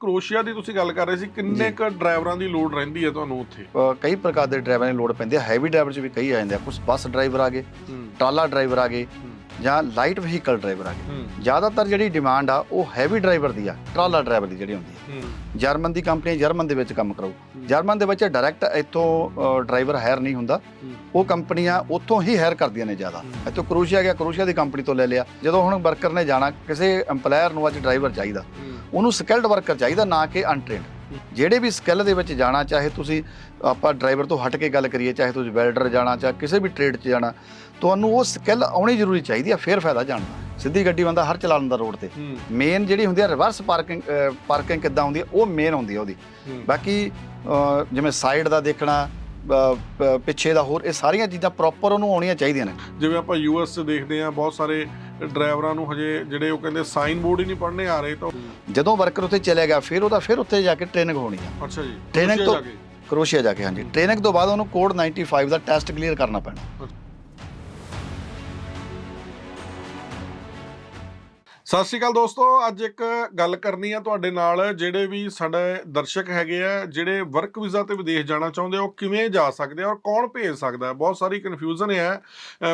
ਕਰੋਸ਼ੀਆ ਦੀ ਤੁਸੀਂ ਗੱਲ ਕਰ ਰਹੇ ਸੀ ਕਿੰਨੇ ਕ ਡਰਾਈਵਰਾਂ ਦੀ ਲੋਡ ਰਹਿੰਦੀ ਹੈ ਤੁਹਾਨੂੰ ਉੱਥੇ? ਕਈ ਪ੍ਰਕਾਰ ਦੇ ਡਰਾਈਵਰਾਂ ਦੀ ਲੋੜ ਪੈਂਦੀ ਹੈ ਹੈਵੀ ਡਰਾਈਵਰ ਚ ਵੀ ਕਈ ਆ ਜਾਂਦੇ ਆ ਕੁਝ ਬੱਸ ਡਰਾਈਵਰ ਆ ਗਏ ਟਰਾਲਾ ਡਰਾਈਵਰ ਆ ਗਏ ਜਾਂ ਲਾਈਟ ਵਹੀਕਲ ਡਰਾਈਵਰ ਆ ਗਏ। ਜ਼ਿਆਦਾਤਰ ਜਿਹੜੀ ਡਿਮਾਂਡ ਆ ਉਹ ਹੈਵੀ ਡਰਾਈਵਰ ਦੀ ਆ ਟਰਾਲਾ ਡਰਾਈਵਰ ਦੀ ਜਿਹੜੀ ਹੁੰਦੀ ਹੈ। ਜਰਮਨ ਦੀ ਕੰਪਨੀ ਜਰਮਨ ਦੇ ਵਿੱਚ ਕੰਮ ਕਰਾਉ ਜਰਮਨ ਦੇ ਵਿੱਚ ਡਾਇਰੈਕਟ ਇੱਥੋਂ ਡਰਾਈਵਰ ਹਾਇਰ ਨਹੀਂ ਹੁੰਦਾ। ਉਹ ਕੰਪਨੀਆਂ ਉੱਥੋਂ ਹੀ ਹਾਇਰ ਕਰਦੀਆਂ ਨੇ ਜ਼ਿਆਦਾ। ਇੱਥੋਂ ਕਰੋਸ਼ੀਆ ਗਿਆ ਕਰੋਸ਼ੀਆ ਦੀ ਕੰਪਨੀ ਤੋਂ ਲੈ ਲਿਆ। ਜਦੋਂ ਹੁਣ ਵਰਕਰ ਨੇ ਜਾਣਾ ਕਿਸੇ EMPLOYER ਨੂੰ ਅੱਜ ਡਰਾਈਵਰ ਚਾਹੀਦਾ। ਉਹਨੂੰ ਸਕਿਲਡ ਵਰਕਰ ਚਾਹੀਦਾ ਨਾ ਕਿ ਅਨਟ੍ਰੇਨਡ ਜਿਹੜੇ ਵੀ ਸਕਿੱਲ ਦੇ ਵਿੱਚ ਜਾਣਾ ਚਾਹੇ ਤੁਸੀਂ ਆਪਾਂ ਡਰਾਈਵਰ ਤੋਂ ਹਟ ਕੇ ਗੱਲ ਕਰੀਏ ਚਾਹੇ ਤੁਸੀਂ ਵੈਲਡਰ ਜਾਣਾ ਚਾਹੇ ਕਿਸੇ ਵੀ ਟ੍ਰੇਡ 'ਚ ਜਾਣਾ ਤੁਹਾਨੂੰ ਉਹ ਸਕਿੱਲ ਆਉਣੀ ਜ਼ਰੂਰੀ ਚਾਹੀਦੀ ਆ ਫਿਰ ਫਾਇਦਾ ਜਾਣ ਦਾ। ਸਿੱਧੀ ਗੱਡੀ ਬੰਦਾ ਹਰ ਚਲਾ ਲੈਂਦਾ ਰੋਡ ਤੇ। ਮੇਨ ਜਿਹੜੀ ਹੁੰਦੀ ਆ ਰਿਵਰਸ ਪਾਰਕਿੰਗ ਪਾਰਕਿੰਗ ਕਿੱਦਾਂ ਹੁੰਦੀ ਆ ਉਹ ਮੇਨ ਹੁੰਦੀ ਆ ਉਹਦੀ। ਬਾਕੀ ਜਿਵੇਂ ਸਾਈਡ ਦਾ ਦੇਖਣਾ ਪਿੱਛੇ ਦਾ ਹੋਰ ਇਹ ਸਾਰੀਆਂ ਚੀਜ਼ਾਂ ਪ੍ਰੋਪਰ ਉਹਨੂੰ ਆਉਣੀਆਂ ਚਾਹੀਦੀਆਂ ਨੇ। ਜਿਵੇਂ ਆਪਾਂ ਯੂਐਸ 'ਚ ਦੇਖਦੇ ਆ ਬਹੁਤ ਸਾਰੇ ਡਰਾਈਵਰਾਂ ਨੂੰ ਹਜੇ ਜਿਹੜੇ ਉਹ ਕਹਿੰਦੇ ਸਾਈਨ ਬੋਰਡ ਹੀ ਨਹੀਂ ਪੜ੍ਹਨੇ ਆ ਰਹੇ ਤਾਂ ਜਦੋਂ ਵਰਕਰ ਉੱਥੇ ਚਲੇ ਗਿਆ ਫਿਰ ਉਹਦਾ ਫਿਰ ਉੱਥੇ ਜਾ ਕੇ ਟ੍ਰੇਨਿੰਗ ਹੋਣੀ ਆ। ਅੱਛਾ ਜੀ ਕਰੋਸ਼ੀਆ ਤੋਂ-। ਕਰੋਸ਼ੀਆ ਜਾ ਕੇ ਹਾਂਜੀ। ਟ੍ਰੇਨਿੰਗ ਤੋਂ ਬਾਅਦ ਉਹਨੂੰ ਕੋਡ 95 ਦਾ ਟੈਸਟ ਕਲੀਅਰ ਕਰਨਾ ਪੈਣਾ। ਸਤਿ ਸ਼੍ਰੀ ਅਕਾਲ ਦੋਸਤੋ, ਅੱਜ ਇੱਕ ਗੱਲ ਕਰਨੀ ਆ ਤੁਹਾਡੇ ਨਾਲ, ਜਿਹੜੇ ਵੀ ਸਾਡੇ ਦਰਸ਼ਕ ਹੈਗੇ ਆ, ਜਿਹੜੇ ਵਰਕ ਵੀਜ਼ਾ ਤੇ ਵਿਦੇਸ਼ ਜਾਣਾ ਚਾਹੁੰਦੇ ਆ, ਉਹ ਕਿਵੇਂ ਜਾ ਸਕਦੇ ਆ ਔਰ ਕੌਣ ਭੇਜ ਸਕਦਾ? ਹੈ ਬਹੁਤ ਸਾਰੀ ਕਨਫਿਊਜ਼ਨ ਹੈ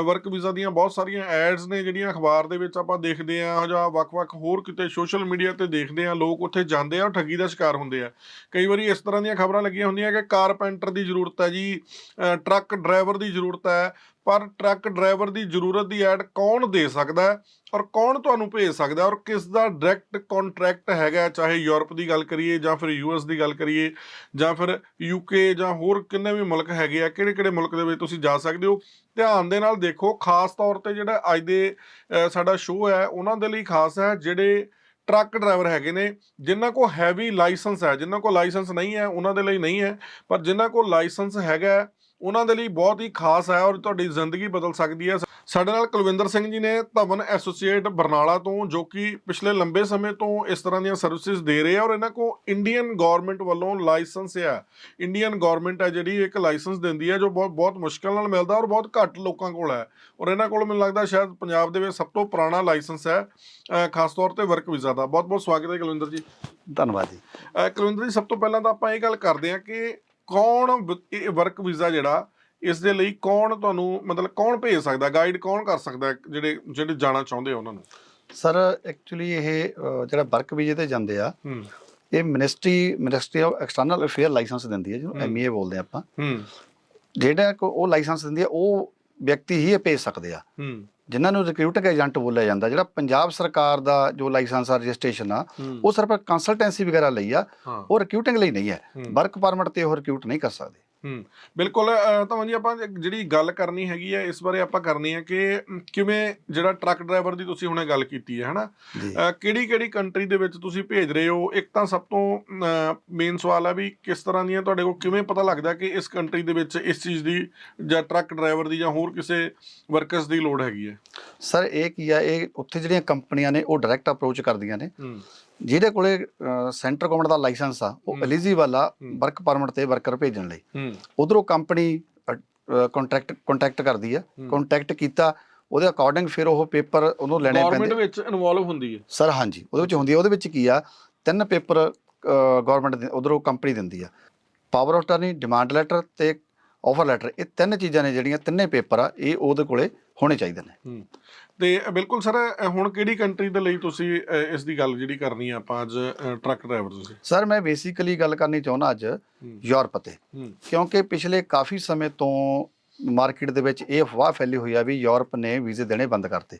ਵਰਕ ਵੀਜ਼ਾ ਦੀਆਂ ਬਹੁਤ ਸਾਰੀਆਂ ਐਡਸ ਨੇ, ਜਿਹੜੀਆਂ ਅਖਬਾਰ ਦੇ ਵਿੱਚ ਆਪਾਂ ਦੇਖਦੇ ਆ, ਜਾਂ ਵੱਖ-ਵੱਖ ਹੋਰ ਕਿਤੇ ਸੋਸ਼ਲ ਮੀਡੀਆ ਤੇ ਦੇਖਦੇ ਆ, ਲੋਕ ਉੱਥੇ ਜਾਂਦੇ ਆ ਔਰ ਠੱਗੀ ਦਾ ਸ਼ਿਕਾਰ ਹੁੰਦੇ ਆ। ਕਈ ਵਾਰੀ ਇਸ ਤਰ੍ਹਾਂ ਦੀਆਂ ਖਬਰਾਂ ਲੱਗੀਆਂ ਹੁੰਦੀਆਂ ਕਿ ਕਾਰਪੈਂਟਰ ਦੀ ਜ਼ਰੂਰਤ ਹੈ ਜੀ ਟਰੱਕ ਡਰਾਈਵਰ ਦੀ ਜ਼ਰੂਰਤ ਹੈ ਪਰ ਟਰੱਕ ਡਰਾਈਵਰ ਦੀ ਜ਼ਰੂਰਤ ਦੀ ਐਡ ਕੌਣ ਦੇ ਸਕਦਾ ਹੈ ਔਰ ਕੌਣ ਤੁਹਾਨੂੰ ਭੇਜ ਸਕਦਾ ਔਰ ਕਿਸ ਦਾ ਡਾਇਰੈਕਟ ਕੰਟਰੈਕਟ ਹੈਗਾ ਚਾਹੇ ਯੂਰਪ ਦੀ ਗੱਲ ਕਰੀਏ ਜਾਂ ਫਿਰ ਯੂਐਸ ਦੀ ਗੱਲ ਕਰੀਏ ਜਾਂ ਫਿਰ ਯੂਕੇ ਜਾਂ ਹੋਰ ਕਿੰਨੇ ਵੀ ਮੁਲਕ ਹੈਗੇ ਆ ਕਿਹੜੇ ਕਿਹੜੇ ਮੁਲਕ ਦੇ ਵਿੱਚ ਤੁਸੀਂ ਜਾ ਸਕਦੇ ਹੋ, ਧਿਆਨ ਦੇ ਨਾਲ ਦੇਖੋ, ਖਾਸ ਤੌਰ ਤੇ ਜਿਹੜਾ ਅੱਜ ਦੇ ਸਾਡਾ ਸ਼ੋਅ ਹੈ, ਉਹਨਾਂ ਦੇ ਲਈ ਖਾਸ ਹੈ ਜਿਹੜੇ ਟਰੱਕ ਡਰਾਈਵਰ ਹੈਗੇ ਨੇ, ਜਿਨ੍ਹਾਂ ਕੋਲ ਹੈਵੀ ਲਾਇਸੈਂਸ ਹੈ, ਜਿਨ੍ਹਾਂ ਕੋਲ ਲਾਇਸੈਂਸ ਨਹੀਂ ਹੈ, ਉਹਨਾਂ ਦੇ ਲਈ ਨਹੀਂ ਹੈ, ਪਰ ਜਿਨ੍ਹਾਂ ਕੋਲ ਲਾਇਸੈਂਸ ਹੈਗਾ ਉਹਨਾਂ ਦੇ ਲਈ ਬਹੁਤ ਹੀ ਖਾਸ ਹੈ ਔਰ ਤੁਹਾਡੀ ਜ਼ਿੰਦਗੀ ਬਦਲ ਸਕਦੀ ਹੈ। ਸਾਡੇ ਨਾਲ ਕੁਲਵਿੰਦਰ ਸਿੰਘ ਜੀ ਨੇ ਧਵਨ ਐਸੋਸੀਏਟ ਬਰਨਾਲਾ ਤੋਂ ਜੋ ਕਿ ਪਿਛਲੇ ਲੰਬੇ ਸਮੇਂ ਤੋਂ ਇਸ ਤਰ੍ਹਾਂ ਦੀਆਂ ਸਰਵਿਸਿਜ਼ ਦੇ ਰਹੇ ਆ ਔਰ ਇਹਨਾਂ ਕੋ ਇੰਡੀਅਨ ਗਵਰਨਮੈਂਟ ਵੱਲੋਂ ਲਾਇਸੈਂਸ ਹੈ ਇੰਡੀਅਨ ਗਵਰਨਮੈਂਟ ਹੈ ਜਿਹੜੀ ਇੱਕ ਲਾਇਸੈਂਸ ਦਿੰਦੀ ਹੈ ਜੋ ਬਹੁਤ ਬਹੁਤ ਮੁਸ਼ਕਲ ਨਾਲ ਮਿਲਦਾ ਔਰ ਬਹੁਤ ਘੱਟ ਲੋਕਾਂ ਕੋਲ ਹੈ। ਔਰ ਇਹਨਾਂ ਕੋਲ ਮੈਨੂੰ ਲੱਗਦਾ ਸ਼ਾਇਦ ਪੰਜਾਬ ਦੇ ਵਿੱਚ ਸਭ ਤੋਂ ਪੁਰਾਣਾ ਲਾਇਸੈਂਸ ਹੈ। ਖਾਸ ਤੌਰ ਤੇ ਵਰਕ ਵੀਜ਼ਾ ਦਾ। ਬਹੁਤ ਬਹੁਤ ਸਵਾਗਤ ਹੈ ਕੁਲਵਿੰਦਰ ਜੀ। ਧੰਨਵਾਦ ਜੀ। ਕੁਲਵਿੰਦਰ ਜੀ ਸਭ ਤੋਂ ਪਹਿਲਾਂ ਤਾਂ ਆਪਾਂ ਇਹ ਗੱਲ ਕਰਦੇ ਹਾਂ ਕਿ ਕੌਣ ਇਹ ਵਰਕ ਵੀਜ਼ਾ ਜਿਹੜਾ ਇਸ ਦੇ ਲਈ ਕੌਣ ਤੁਹਾਨੂੰ ਮਤਲਬ ਕੌਣ ਭੇਜ ਸਕਦਾ ਗਾਈਡ ਕੌਣ ਕਰ ਸਕਦਾ ਜਿਹੜੇ ਜਿਹੜੇ ਜਾਣਾ ਚਾਹੁੰਦੇ ਆ ਉਹਨਾਂ ਨੂੰ? ਸਰ ਐਕਚੁਅਲੀ ਇਹ ਜਿਹੜਾ ਵਰਕ ਵੀਜ਼ੇ ਤੇ ਜਾਂਦੇ ਆ ਇਹ ministry ministry of external affair licence ਦਿੰਦੀ ਹੈ ਜਿਹਨੂੰ ਹੂੰ। ਐਮਈਏ ਬੋਲਦੇ ਆਪਾਂ। ਹੂੰ। ਜਿਹੜਾ ਉਹ ਲਾਇਸੈਂਸ ਦਿੰਦੀ ਹੈ ਉਹ ਵਿਅਕਤੀ ਹੀ ਇਹ ਭੇਜ ਸਕਦੇ ਆ। ਜਿਨ੍ਹਾਂ ਨੂੰ ਰਿਕਰੂਟਿੰਗ ਏਜੰਟ ਬੋਲਿਆ ਜਾਂਦਾ ਜਿਹੜਾ ਪੰਜਾਬ ਸਰਕਾਰ ਦਾ ਜੋ ਲਾਇਸੈਂਸ ਆ ਰਜਿਸਟ੍ਰੇਸ਼ਨ ਆ ਉਹ ਸਿਰਫ ਕੰਸਲਟੈਂਸੀ ਵਗੈਰਾ ਲਈ ਆ ਉਹ ਰਿਕਰੂਟਿੰਗ ਲਈ ਨਹੀਂ ਹੈ। ਹੂੰ। ਵਰਕ ਪਰਮਿਟ ਤੇ ਉਹ ਰਿਕਰੂਟ ਨਹੀਂ ਕਰ ਸਕਦੇ। ਹੂੰ ਬਿਲਕੁਲ ਤਾਂ ਜੀ ਆਪਾਂ ਜਿਹੜੀ ਗੱਲ ਕਰਨੀ ਹੈਗੀ ਹੈ ਇਸ ਬਾਰੇ ਆਪਾਂ ਕਰਨੀ ਹੈ ਕਿ ਕਿਵੇਂ ਜਿਹੜਾ ਟਰੱਕ ਡਰਾਈਵਰ ਦੀ ਤੁਸੀਂ ਹੁਣੇ ਗੱਲ ਕੀਤੀ ਹੈ ਹਨਾ? ਕਿਹੜੀ ਕਿਹੜੀ ਕੰਟਰੀ ਦੇ ਵਿੱਚ ਤੁਸੀਂ ਭੇਜ ਰਹੇ ਹੋ? ਇੱਕ ਤਾਂ ਸਭ ਤੋਂ ਮੇਨ ਸਵਾਲ ਹੈ ਵੀ ਕਿਸ ਤਰ੍ਹਾਂ ਦੀਆਂ ਤੁਹਾਡੇ ਕੋਲ ਕਿਵੇਂ ਪਤਾ ਲੱਗਦਾ ਕਿ ਇਸ ਕੰਟਰੀ ਦੇ ਵਿੱਚ ਇਸ ਚੀਜ਼ ਦੀ ਜਾਂ ਟਰੱਕ ਡਰਾਈਵਰ ਦੀ ਜਾਂ ਹੋਰ ਕਿਸੇ ਵਰਕਰਸ ਦੀ ਲੋੜ ਹੈਗੀ ਹੈ? ਸਰ ਇਹ ਕੀ ਆ ਇਹ ਉੱਥੇ ਜਿਹੜੀਆਂ ਕੰਪਨੀਆਂ ਨੇ ਉਹ ਡਾਇਰੈਕਟ ਅਪਰੋਚ ਕਰਦੀਆਂ ਨੇ। ਹੂੰ। ਜਿਹਦੇ ਕੋਲੇ ਸੈਂਟਰ ਗਵਰਨਮੈਂਟ ਦਾ ਲਾਇਸੈਂਸ ਆ ਉਹ ਹੂੰ। ਐਲੀਜੀਬਲ ਆ ਹੂੰ। ਵਰਕ ਪਰਮਿਟ ਤੇ ਵਰਕਰ ਭੇਜਣ ਲਈ। ਹੂੰ। ਉਧਰੋਂ ਕੰਪਨੀ ਕੰਟਰੈਕਟ ਕੰਟੈਕਟ ਕਰਦੀ ਆ। ਹੂੰ। ਕੰਟੈਕਟ ਕੀਤਾ ਉਹਦੇ ਅਕੋਰਡਿੰਗ ਫਿਰ ਉਹ ਪੇਪਰ ਉਹਨੂੰ ਲੈਣੇ ਗਵਰਨਮੈਂਟ ਪੈਂਦੇ ਵਿੱਚ ਇਨਵੋਲਵ ਹੁੰਦੀ ਹੈ। ਸਰ ਹਾਂਜੀ ਉਹਦੇ ਵਿੱਚ ਹੁੰਦੀ ਆ। ਉਹਦੇ ਵਿੱਚ ਕੀ ਆ ਤਿੰਨ ਪੇਪਰ ਗਵਰਨਮੈਂਟ ਉਧਰੋਂ ਕੰਪਨੀ ਦਿੰਦੀ ਆ। Power of attorney demand letter ਤੇ ਆਫਰ ਲੈਟਰ ਇਹ ਤਿੰਨ ਚੀਜ਼ਾਂ ਨੇ ਜਿਹੜੀਆਂ ਤਿੰਨੇ ਪੇਪਰ ਆ ਇਹ ਉਹਦੇ ਕੋਲੇ ਹੋਣੇ ਚਾਹੀਦੇ ਨੇ। ਹੂੰ। ਤੇ ਬਿਲਕੁਲ ਸਰ ਹੁਣ ਕਿਹੜੀ ਕੰਟਰੀ ਦੇ ਲਈ ਤੁਸੀਂ ਇਸ ਦੀ ਗੱਲ ਜਿਹੜੀ ਕਰਨੀ ਆ ਆਪਾਂ ਅੱਜ ਟਰੱਕ ਡਰਾਈਵਰ ਤੁਸੀਂ? ਸਰ ਮੈਂ ਬੇਸਿਕਲੀ ਗੱਲ ਕਰਨੀ ਚਾਹੁੰਦਾ ਅੱਜ ਯੂਰਪ ਤੇ। ਕਿਉਂਕਿ ਪਿਛਲੇ ਕਾਫੀ ਸਮੇਂ ਤੋਂ ਮਾਰਕੀਟ ਦੇ ਵਿੱਚ ਇਹ ਅਫਵਾਹ ਫੈਲੀ ਹੋਈ ਆ ਵੀ ਯੂਰਪ ਨੇ ਵੀਜ਼ੇ ਦੇਣੇ ਬੰਦ ਕਰਤੇ।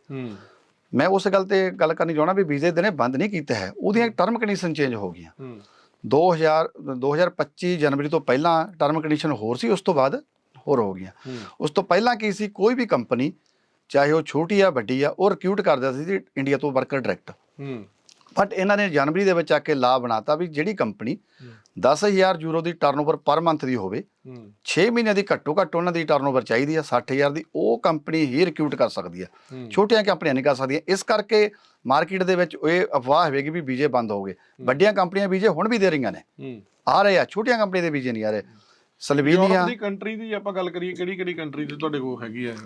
ਮੈਂ ਉਸ ਗੱਲ ਤੇ ਗੱਲ ਕਰਨੀ ਚਾਹੁੰਦਾ ਵੀ ਵੀਜ਼ੇ ਦੇਣੇ ਬੰਦ ਨਹੀਂ ਕੀਤੇ ਹੈ। ਉਹਦੀਆਂ ਟਰਮ ਕੰਡੀਸ਼ਨ ਚੇਂਜ ਹੋ ਗਈਆਂ। ਹੂੰ। 2000 2025 ਜਨਵਰੀ ਤੋਂ ਪਹਿਲਾਂ ਟਰਮ ਕੰਡੀਸ਼ਨ ਹੋਰ ਸੀ ਉਸ ਤੋਂ ਬਾਅਦ ਹੋਰ ਹੋ ਗਈਆਂ। ਉਸ ਤੋਂ ਪਹਿਲਾਂ ਕੀ ਸੀ? ਕੋਈ ਵੀ ਕੰਪਨੀ ਚਾਹੇ ਉਹ ਛੋਟੀ ਆ ਵੱਡੀ ਆ ਉਹ ਰਿਕਰੂਟ ਕਰਦਾ ਸੀ ਇੰਡੀਆ ਤੋਂ ਵਰਕਰ ਡਾਇਰੈਕਟ ਹੂੰ। ਬਟ ਇਹਨਾਂ ਨੇ ਜਨਵਰੀ ਦੇ ਵਿੱਚ ਆ ਕੇ ਲਾ ਬਣਾਤਾ ਵੀ ਜਿਹੜੀ ਕੰਪਨੀ 10000 ਯੂਰੋ ਦੀ ਟਰਨਓਵਰ ਪਰ ਮੰਥ ਦੀ ਹੋਵੇ ਹੂੰ। 6 ਮਹੀਨਿਆਂ ਦੀ ਘੱਟੋ ਘੱਟ ਉਹਨਾਂ ਦੀ ਟਰਨਓਵਰ ਚਾਹੀਦੀ ਆ 60000 ਦੀ ਉਹ ਕੰਪਨੀ ਹੀ ਰਿਕਰੂਟ ਕਰ ਸਕਦੀ ਆ। ਛੋਟੀਆਂ ਕੰਪਨੀਆਂ ਨਹੀਂ ਕਰ ਸਕਦੀਆਂ। ਇਸ ਕਰਕੇ ਮਾਰਕੀਟ ਦੇ ਵਿੱਚ ਇਹ ਅਫਵਾਹ ਹੋਵੇਗੀ ਵੀ ਵੀਜ਼ੇ ਬੰਦ ਹੋ ਗਏ। ਵੱਡੀਆਂ ਕੰਪਨੀਆਂ ਵੀਜ਼ੇ ਹੁਣ ਵੀ ਦੇ ਰਹੀਆਂ ਨੇ। ਆ ਰਹੇ ਆ ਛੋਟੀਆਂ ਕੰਪਨੀਆਂ ਦੇ ਵੀਜ਼ੇ ਨਹੀਂ ਆ ਰਹੇ। ਯੂਰਪ ਸਲਵੀਨੀਆ ਦੀ ਕੰਟਰੀ ਦੀ ਆਪਾਂ ਗੱਲ ਕਰੀਏ ਕਿਹੜੀ ਕਿਹੜੀ ਕੰਟਰੀ ਦੀ ਤੁਹਾਡੇ ਕੋਲ ਹੈਗੀ ਹੈ?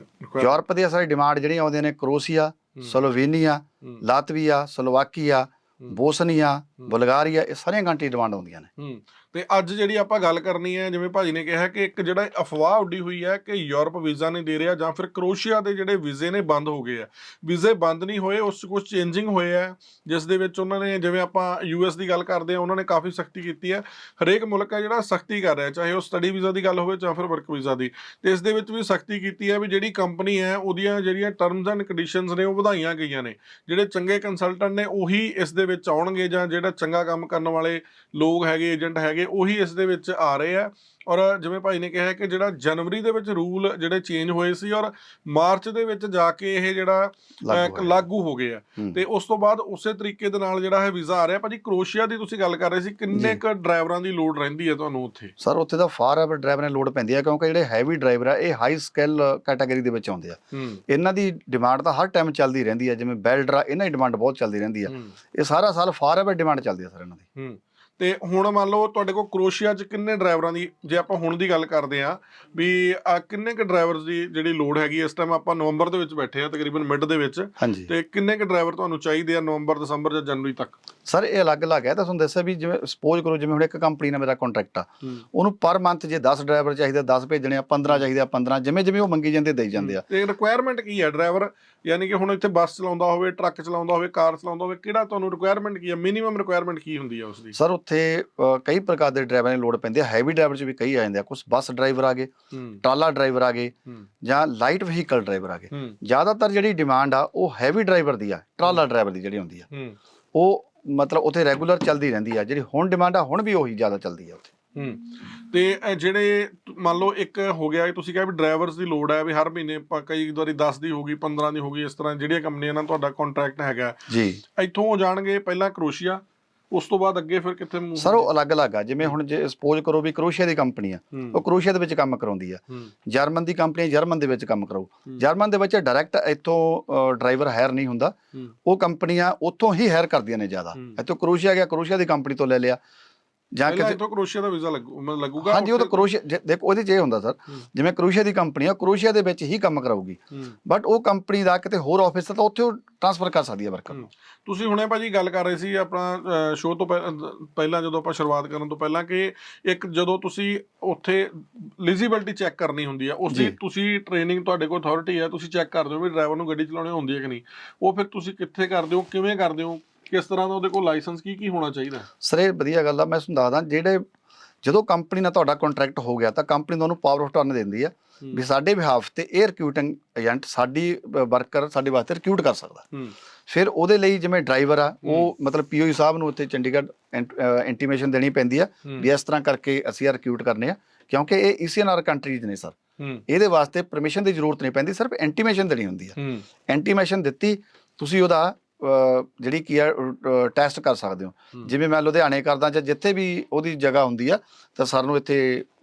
ਯੂਰਪ ਦੀਆਂ ਸਾਰੀ ਡਿਮਾਂਡ ਜਿਹੜੀਆਂ ਆਉਂਦੀਆਂ ਨੇ Croatia. Slovenia. Latvia Slovakia Bosnia Bulgaria ਇਹ ਸਾਰੀਆਂ ਕੰਟਰੀ ਡਿਮਾਂਡ ਹੁੰਦੀਆਂ ਨੇ। ਤੇ ਅੱਜ ਜਿਹੜੀ ਆਪਾਂ ਗੱਲ ਕਰਨੀ ਹੈ, ਜਿਵੇਂ ਭਾਜੀ ਨੇ ਕਿਹਾ ਕਿ ਇੱਕ ਜਿਹੜਾ ਅਫਵਾਹ ਉੱਡੀ ਹੋਈ ਹੈ ਕਿ ਯੂਰਪ ਵੀਜ਼ਾ ਨਹੀਂ ਦੇ ਰਿਹਾ ਜਾਂ ਫਿਰ ਕਰੋਸ਼ੀਆ ਦੇ ਜਿਹੜੇ ਵੀਜ਼ੇ ਨੇ ਬੰਦ ਹੋ ਗਏ ਆ। ਵੀਜ਼ੇ ਬੰਦ ਨਹੀਂ ਹੋਏ, ਉਸ 'ਚ ਕੁਝ ਚੇਂਜਿੰਗ ਹੋਏ ਆ, ਜਿਸ ਦੇ ਵਿੱਚ ਉਹਨਾਂ ਨੇ ਜਿਵੇਂ ਆਪਾਂ ਯੂਐਸ ਦੀ ਗੱਲ ਕਰਦੇ ਆ ਉਹਨਾਂ ਨੇ ਕਾਫੀ ਸਖਤੀ ਕੀਤੀ ਹੈ। ਹਰੇਕ ਮੁਲਕ ਹੈ ਜਿਹੜਾ ਸਖਤੀ ਕਰ ਰਿਹਾ, ਚਾਹੇ ਉਹ ਸਟੱਡੀ ਵੀਜ਼ਾ ਦੀ ਗੱਲ ਹੋਵੇ ਜਾਂ ਫਿਰ ਵਰਕ ਵੀਜ਼ਾ ਦੀ। ਤੇ ਇਸ ਦੇ ਵਿੱਚ ਵੀ ਸਖਤੀ ਕੀਤੀ ਹੈ ਵੀ ਜਿਹੜੀ ਕੰਪਨੀ ਹੈ, ਉਹਦੀਆਂ ਜਿਹੜੀਆਂ ਟਰਮਸ ਐਂਡ ਕੰਡੀਸ਼ਨਸ ਨੇ, ਉਹ ਵਧਾਈਆਂ ਗਈਆਂ ਨੇ। ਜਿਹੜੇ ਚੰਗੇ ਕੰਸਲਟੈਂਟ ਨੇ, ਉਹੀ ਇਸ ਦੇ ਵਿੱਚ ਆਉਣਗੇ ਜਾਂ ਜਿਹੜਾ ਚੰਗਾ ਕੰਮ ਕਰਨ ਵਾਲੇ ਲੋਕ ਹੈਗੇ, ਏਜੰਟ ਹੈਗੇ ਉਹੀ ਇਸ ਦੇ ਵਿੱਚ ਆ ਰਹੇ ਆ। ਔਰ ਜਿਵੇਂ ਭਾਈ ਨੇ ਕਿਹਾ ਕਿ ਜਿਹੜਾ ਜਨਵਰੀ ਦੇ ਵਿੱਚ ਰੂਲ ਜਿਹੜੇ ਚੇਂਜ ਹੋਏ ਸੀ ਔਰ ਮਾਰਚ ਦੇ ਵਿੱਚ ਜਾ ਕੇ ਇਹ ਜਿਹੜਾ ਲਾਗੂ ਹੋ ਗਏ ਆ। ਹੂੰ। ਤੇ ਉਸ ਤੋਂ ਬਾਅਦ ਉਸੇ ਤਰੀਕੇ ਦੇ ਨਾਲ ਜਿਹੜਾ ਹੈ ਵੀਜ਼ਾ ਆ ਰਿਹਾ ਭਾਜੀ ਕਰੋਸ਼ੀਆ ਦੀ ਤੁਸੀਂ ਗੱਲ ਕਰ ਰਹੇ ਸੀ ਕਿੰਨੇ। ਕ ਡਰਾਈਵਰਾਂ ਦੀ ਲੋਡ ਰਹਿੰਦੀ ਹੈ ਤੁਹਾਨੂੰ ਉੱਥੇ? ਸਰ ਉੱਥੇ ਤਾਂ ਫਾਰ ਐਵਰ ਡਰਾਈਵਰ ਨੇ ਲੋਡ ਪੈਂਦੀ ਹੈ ਕਿਉਂਕਿ ਜਿਹੜੇ ਹੈਵੀ ਡਰਾਈਵਰ ਆ ਇਹ ਹਾਈ ਸਕਿੱਲ ਕੈਟਾਗਰੀ ਦੇ ਵਿੱਚ ਆਉਂਦੇ ਆ। ਇਹਨਾਂ ਦੀ ਡਿਮਾਂਡ ਤਾਂ ਹਰ ਟਾਈਮ ਚੱਲਦੀ ਰਹਿੰਦੀ ਹੈ ਜਿਵੇਂ ਬੈਲਡਰ ਆ ਇਹਨਾਂ ਦੀ ਡਿਮਾਂਡ ਬਹੁਤ ਚੱਲਦੀ ਰਹਿੰਦੀ ਆ ਹੂੰ। ਇਹ ਸਾਰਾ ਸਾਲ ਫਾਰ ਐਵਰ ਡਿਮਾਂਡ ਚੱਲਦੀ ਹੈ ਸਰ ਇਹਨਾਂ ਦੀ। ਹੂੰ। ਤੇ ਹੁਣ ਮੰਨ ਲਓ ਤੁਹਾਡੇ ਕੋਲ ਕਰੋਸ਼ੀਆ 'ਚ ਕਿੰਨੇ ਡਰਾਈਵਰਾਂ ਦੀ ਜੇ ਆਪਾਂ ਹੁਣ ਦੀ ਗੱਲ ਕਰਦੇ ਆ ਵੀ ਆਹ ਕਿੰਨੇ ਕ ਡਰਾਈਵਰਸ ਦੀ ਜਿਹੜੀ ਲੋਡ ਹੈਗੀ ਇਸ ਟਾਈਮ ਆਪਾਂ ਨਵੰਬਰ ਦੇ ਵਿੱਚ ਬੈਠੇ ਆ ਤਕਰੀਬਨ ਮਿਡ ਦੇ ਵਿੱਚ ਤੇ ਕਿੰਨੇ ਕ ਡਰਾਈਵਰ ਤੁਹਾਨੂੰ ਚਾਹੀਦੇ ਆ ਨਵੰਬਰ ਦਸੰਬਰ ਜਾਂ ਜਨਵਰੀ ਤੱਕ? ਸਰ ਇਹ ਅਲੱਗ-ਅਲੱਗ ਹੈ ਤਾਂ ਤੁਹਾਨੂੰ ਦੱਸਿਆ ਵੀ ਜਿਵੇਂ ਸਪੋਜ਼ ਕਰੋ ਜਿਵੇਂ ਹੁਣ ਇੱਕ ਕੰਪਨੀ ਨਾਲ ਮੇਰਾ ਕੰਟਰੈਕਟ ਆ ਉਹਨੂੰ ਪਰ ਮੰਥ ਜੇ 10 ਡਰਾਈਵਰ ਚਾਹੀਦੇ 10 ਭੇਜਣੇ ਆ 15 ਚਾਹੀਦੇ ਆ 15 ਜਿਵੇਂ ਜਿਵੇਂ ਉਹ ਮੰਗੀ ਜਾਂਦੇ ਦੇਈ ਜਾਂਦੇ ਆ। ਤੇ ਰਿਕੁਆਇਰਮੈਂਟ ਕੀ ਹੈ ਡਰਾਈਵਰ? ਯਾਨੀ ਕਿ ਹੁਣ ਇੱਥੇ ਬੱਸ ਚਲਾਉਂਦਾ ਹੋਵੇ ਟਰੱਕ ਚਲਾਉਂਦਾ ਹੋਵੇ ਕਾਰ ਚਲਾਉਂਦਾ ਹੋਵੇ ਕਿਹੜਾ ਤੁਹਾਨੂੰ ਰਿਕੁਆਇਰਮੈਂਟ ਕੀ ਹੈ? ਮਿਨੀਮਮ ਰਿਕੁਆਇਰਮੈਂਟ ਕੀ ਹੁੰਦੀ ਹੈ ਉਸ ਦੀ ਸਰ ਉੱਥੇ ਕਈ ਪ੍ਰਕਾਰ ਦੇ ਡਰਾਈਵਰਾਂ ਦੀ ਲੋੜ ਪੈਂਦੀ ਹੈ। ਹੈਵੀ ਡਰਾਈਵਰ ਚ ਵੀ ਕਈ ਆ ਜਾਂਦੇ ਆ। ਕੁਝ ਬੱਸ ਡਰਾਈਵਰ ਆ ਗਏ ਟਰਾਲਾ ਡਰਾਈਵਰ ਆ ਗਏ ਜਾਂ ਲਾਈਟ ਵਹੀਕਲ ਡਰਾਈਵਰ ਆ ਗਏ। ਜ਼ਿਆਦਾਤਰ ਜਿਹੜੀ ਡਿਮਾਂਡ ਆ ਉਹ ਹੈਵੀ ਡਰਾਈਵਰ ਦੀ ਆ ਟਰਾਲਾ ਡਰਾਈਵਰ ਦੀ ਜਿਹੜੀ ਹੁੰਦੀ ਆ। ਉਹ ਮਤਲਬ ਉੱਥੇ ਰੈਗੂਲਰ ਚੱਲਦੀ ਰਹਿੰਦੀ ਆ। ਜਿਹੜੀ ਹੁਣ ਡਿਮਾਂਡ ਆ ਹੁਣ ਵੀ ਉਹੀ ਜ਼ਿਆਦਾ ਚੱਲਦੀ ਆ ਉੱਥੇ। ਹੂੰ। ਤੇ ਜਿਹੜੇ ਮੰਨ ਲਓ ਇੱਕ ਹੋ ਗਿਆ ਤੁਸੀਂ ਕਿਹਾ ਵੀ ਡਰਾਈਵਰਸ ਦੀ ਲੋੜ ਹੈ ਵੀ ਹਰ ਮਹੀਨੇ ਕਈ ਵਾਰੀ 10 ਦੀ ਹੋ ਗਈ 15 ਦੀ ਹੋ ਗਈ ਇਸ ਤਰ੍ਹਾਂ ਜਿਹੜੀਆਂ ਕੰਪਨੀਆਂ ਨਾਲ ਤੁਹਾਡਾ ਕੰਟਰੈਕਟ ਹੈਗਾ। ਜੀ। ਇੱਥੋਂ ਜਾਣਗੇ ਪਹਿਲਾਂ ਕਰੋਸ਼ੀਆ ਉਸ ਤੋਂ ਬਾਅਦ ਅੱਗੇ ਫਿਰ ਕਿੱਥੇ move ਸਰ ਉਹ ਅਲੱਗ-ਅਲੱਗ ਆ। ਜਿਵੇਂ ਹੁਣ ਜੇ ਸਪੋਜ਼ ਕਰੋ ਵੀ ਕਰੋਸ਼ੀਆ ਦੀ ਕੰਪਨੀ ਆ ਹੂੰ, ਉਹ ਕਰੋਸ਼ੀਆ ਦੇ ਵਿੱਚ ਕੰਮ ਕਰਾਉਂਦੀ ਆ। ਹੂੰ, ਜਰਮਨ ਦੀ ਕੰਪਨੀ ਜਰਮਨ ਦੇ ਵਿੱਚ ਕੰਮ ਕਰਾਉ। ਜਰਮਨ ਦੇ ਵਿੱਚ ਡਾਇਰੈਕਟ ਇੱਥੋਂ ਡਰਾਈਵਰ ਹਾਇਰ ਨਹੀਂ ਹੁੰਦਾ। ਹੂੰ, ਉਹ ਕੰਪਨੀਆਂ ਉੱਥੋਂ ਹੀ ਹਾਇਰ ਕਰਦੀਆਂ ਨੇ ਜ਼ਿਆਦਾ। ਹੂੰ। ਇੱਥੋਂ ਕਰੋਸ਼ੀਆ ਗਿਆ ਕਰੋਸ਼ੀਆ ਦੀ ਕੰਪਨੀ ਤੋਂ ਲੈ ਲਿਆ। ਜਾਂ ਕਿਤੇ ਇੱਥੋਂ ਕਰੋਸ਼ੀਆ ਦਾ ਵੀਜ਼ਾ ਲੱਗੂਗਾ ਹਾਂਜੀ ਉਹ ਤਾਂ ਕਰੋਸ਼ੀਆ ਦੇਖੋ ਉਹਦੇ 'ਚ ਇਹ ਹੁੰਦਾ ਸਰ। ਜਿਵੇਂ ਕਰੋਸ਼ੀਆ ਦੀ ਕੰਪਨੀ ਆ ਕਰੋਸ਼ੀਆ ਦੇ ਵਿੱਚ ਹੀ ਕੰਮ ਕਰਾਊਗੀ। ਬਟ ਉਹ ਕੰਪਨੀ ਦਾ ਕਿਤੇ ਹੋਰ ਆਫਿਸ ਤਾਂ ਉੱਥੇ ਉਹ ਟ੍ਰਾਂਸਫਰ ਕਰ ਸਕਦੀ ਹੈ ਵਰਕਰ ਨੂੰ। ਤੁਸੀਂ ਹੁਣੇ ਭਾਜੀ ਗੱਲ ਕਰ ਰਹੇ ਸੀ ਆਪਣਾ ਸ਼ੋਅ ਤੋਂ ਪਹਿਲਾਂ ਜਦੋਂ ਆਪਾਂ ਸ਼ੁਰੂਆਤ ਕਰਨ ਤੋਂ ਪਹਿਲਾਂ ਕਿ ਇੱਕ ਜਦੋਂ ਤੁਸੀਂ ਉੱਥੇ ਐਲੀਜੀਬਿਲਟੀ ਚੈੱਕ ਕਰਨੀ ਹੁੰਦੀ ਹੈ ਉਸ ਦੀ। ਤੁਸੀਂ ਟ੍ਰੇਨਿੰਗ ਤੁਹਾਡੇ ਕੋਲ ਅਥਾਰਟੀ ਹੈ ਤੁਸੀਂ ਚੈੱਕ ਕਰਦੇ ਹੋ ਵੀ ਡਰਾਈਵਰ ਨੂੰ ਗੱਡੀ ਚਲਾਉਣੀ ਆਉਂਦੀ ਹੈ ਕਿ ਨਹੀਂ। ਉਹ ਫਿਰ ਤੁਸੀਂ ਕਿੱਥੇ ਕਰਦੇ ਹੋ ਕਿਵੇਂ ਕਰਦੇ ਹੋ? ਕਿਸ ਤਰ੍ਹਾਂ ਦਾ ਉਹਦੇ ਕੋਲ ਲਾਇਸੈਂਸ ਕੀ ਕੀ ਹੋਣਾ ਚਾਹੀਦਾ? ਸਰ ਇਹ ਵਧੀਆ ਗੱਲ ਆ ਮੈਂ ਤੁਹਾਨੂੰ ਦੱਸਦਾ ਜਿਹੜੇ ਜਦੋਂ ਕੰਪਨੀ ਨਾਲ ਤੁਹਾਡਾ ਕੰਟਰੈਕਟ ਹੋ ਗਿਆ ਤਾਂ ਕੰਪਨੀ ਤੁਹਾਨੂੰ ਪਾਵਰ ਆਫ ਟਰਨ ਦਿੰਦੀ ਆ ਵੀ ਸਾਡੇ ਬਿਹਾਫ ਤੇ ਇਹ ਰਿਕਰੂਟਿੰਗ ਏਜੰਟ ਸਾਡੀ ਵਰਕਰ ਸਾਡੇ ਵਾਸਤੇ ਰਿਕਰੂਟ ਕਰ ਸਕਦਾ। ਫਿਰ ਉਹਦੇ ਲਈ ਜਿਵੇਂ ਡਰਾਈਵਰ ਆ ਉਹ ਮਤਲਬ ਪੀਓਈ ਸਾਹਿਬ ਨੂੰ ਉੱਥੇ ਚੰਡੀਗੜ੍ਹ ਇੰਟੀਮੇਸ਼ਨ ਦੇਣੀ ਪੈਂਦੀ ਆ ਵੀ ਇਸ ਤਰ੍ਹਾਂ ਕਰਕੇ ਅਸੀਂ ਰਿਕਰੂਟ ਕਰਨੇ ਆ ਕਿਉਂਕਿ ਇਹ ਈਸੀਐਨਆਰ ਕੰਟਰੀਜ਼ ਨੇ ਸਰ। ਇਹਦੇ ਵਾਸਤੇ ਪਰਮਿਸ਼ਨ ਦੀ ਜ਼ਰੂਰਤ ਨਹੀਂ ਪੈਂਦੀ ਸਿਰਫ ਇੰਟੀਮੇਸ਼ਨ ਦੇਣੀ ਹੁੰਦੀ ਆ। ਇੰਟੀਮੇਸ਼ਨ ਦਿੱਤੀ ਤੁਸੀਂ ਉਹਦਾ ਜਿਹੜੀ ਕੀ ਆ ਟੈਸਟ ਕਰ ਸਕਦੇ ਹੋ ਹੂੰ। ਜਿਵੇਂ ਮੈਂ ਲੁਧਿਆਣੇ ਕਰਦਾ ਜਾਂ ਜਿੱਥੇ ਵੀ ਉਹਦੀ ਜਗ੍ਹਾ ਹੁੰਦੀ ਆ ਤਾਂ ਸਰ ਨੂੰ ਇੱਥੇ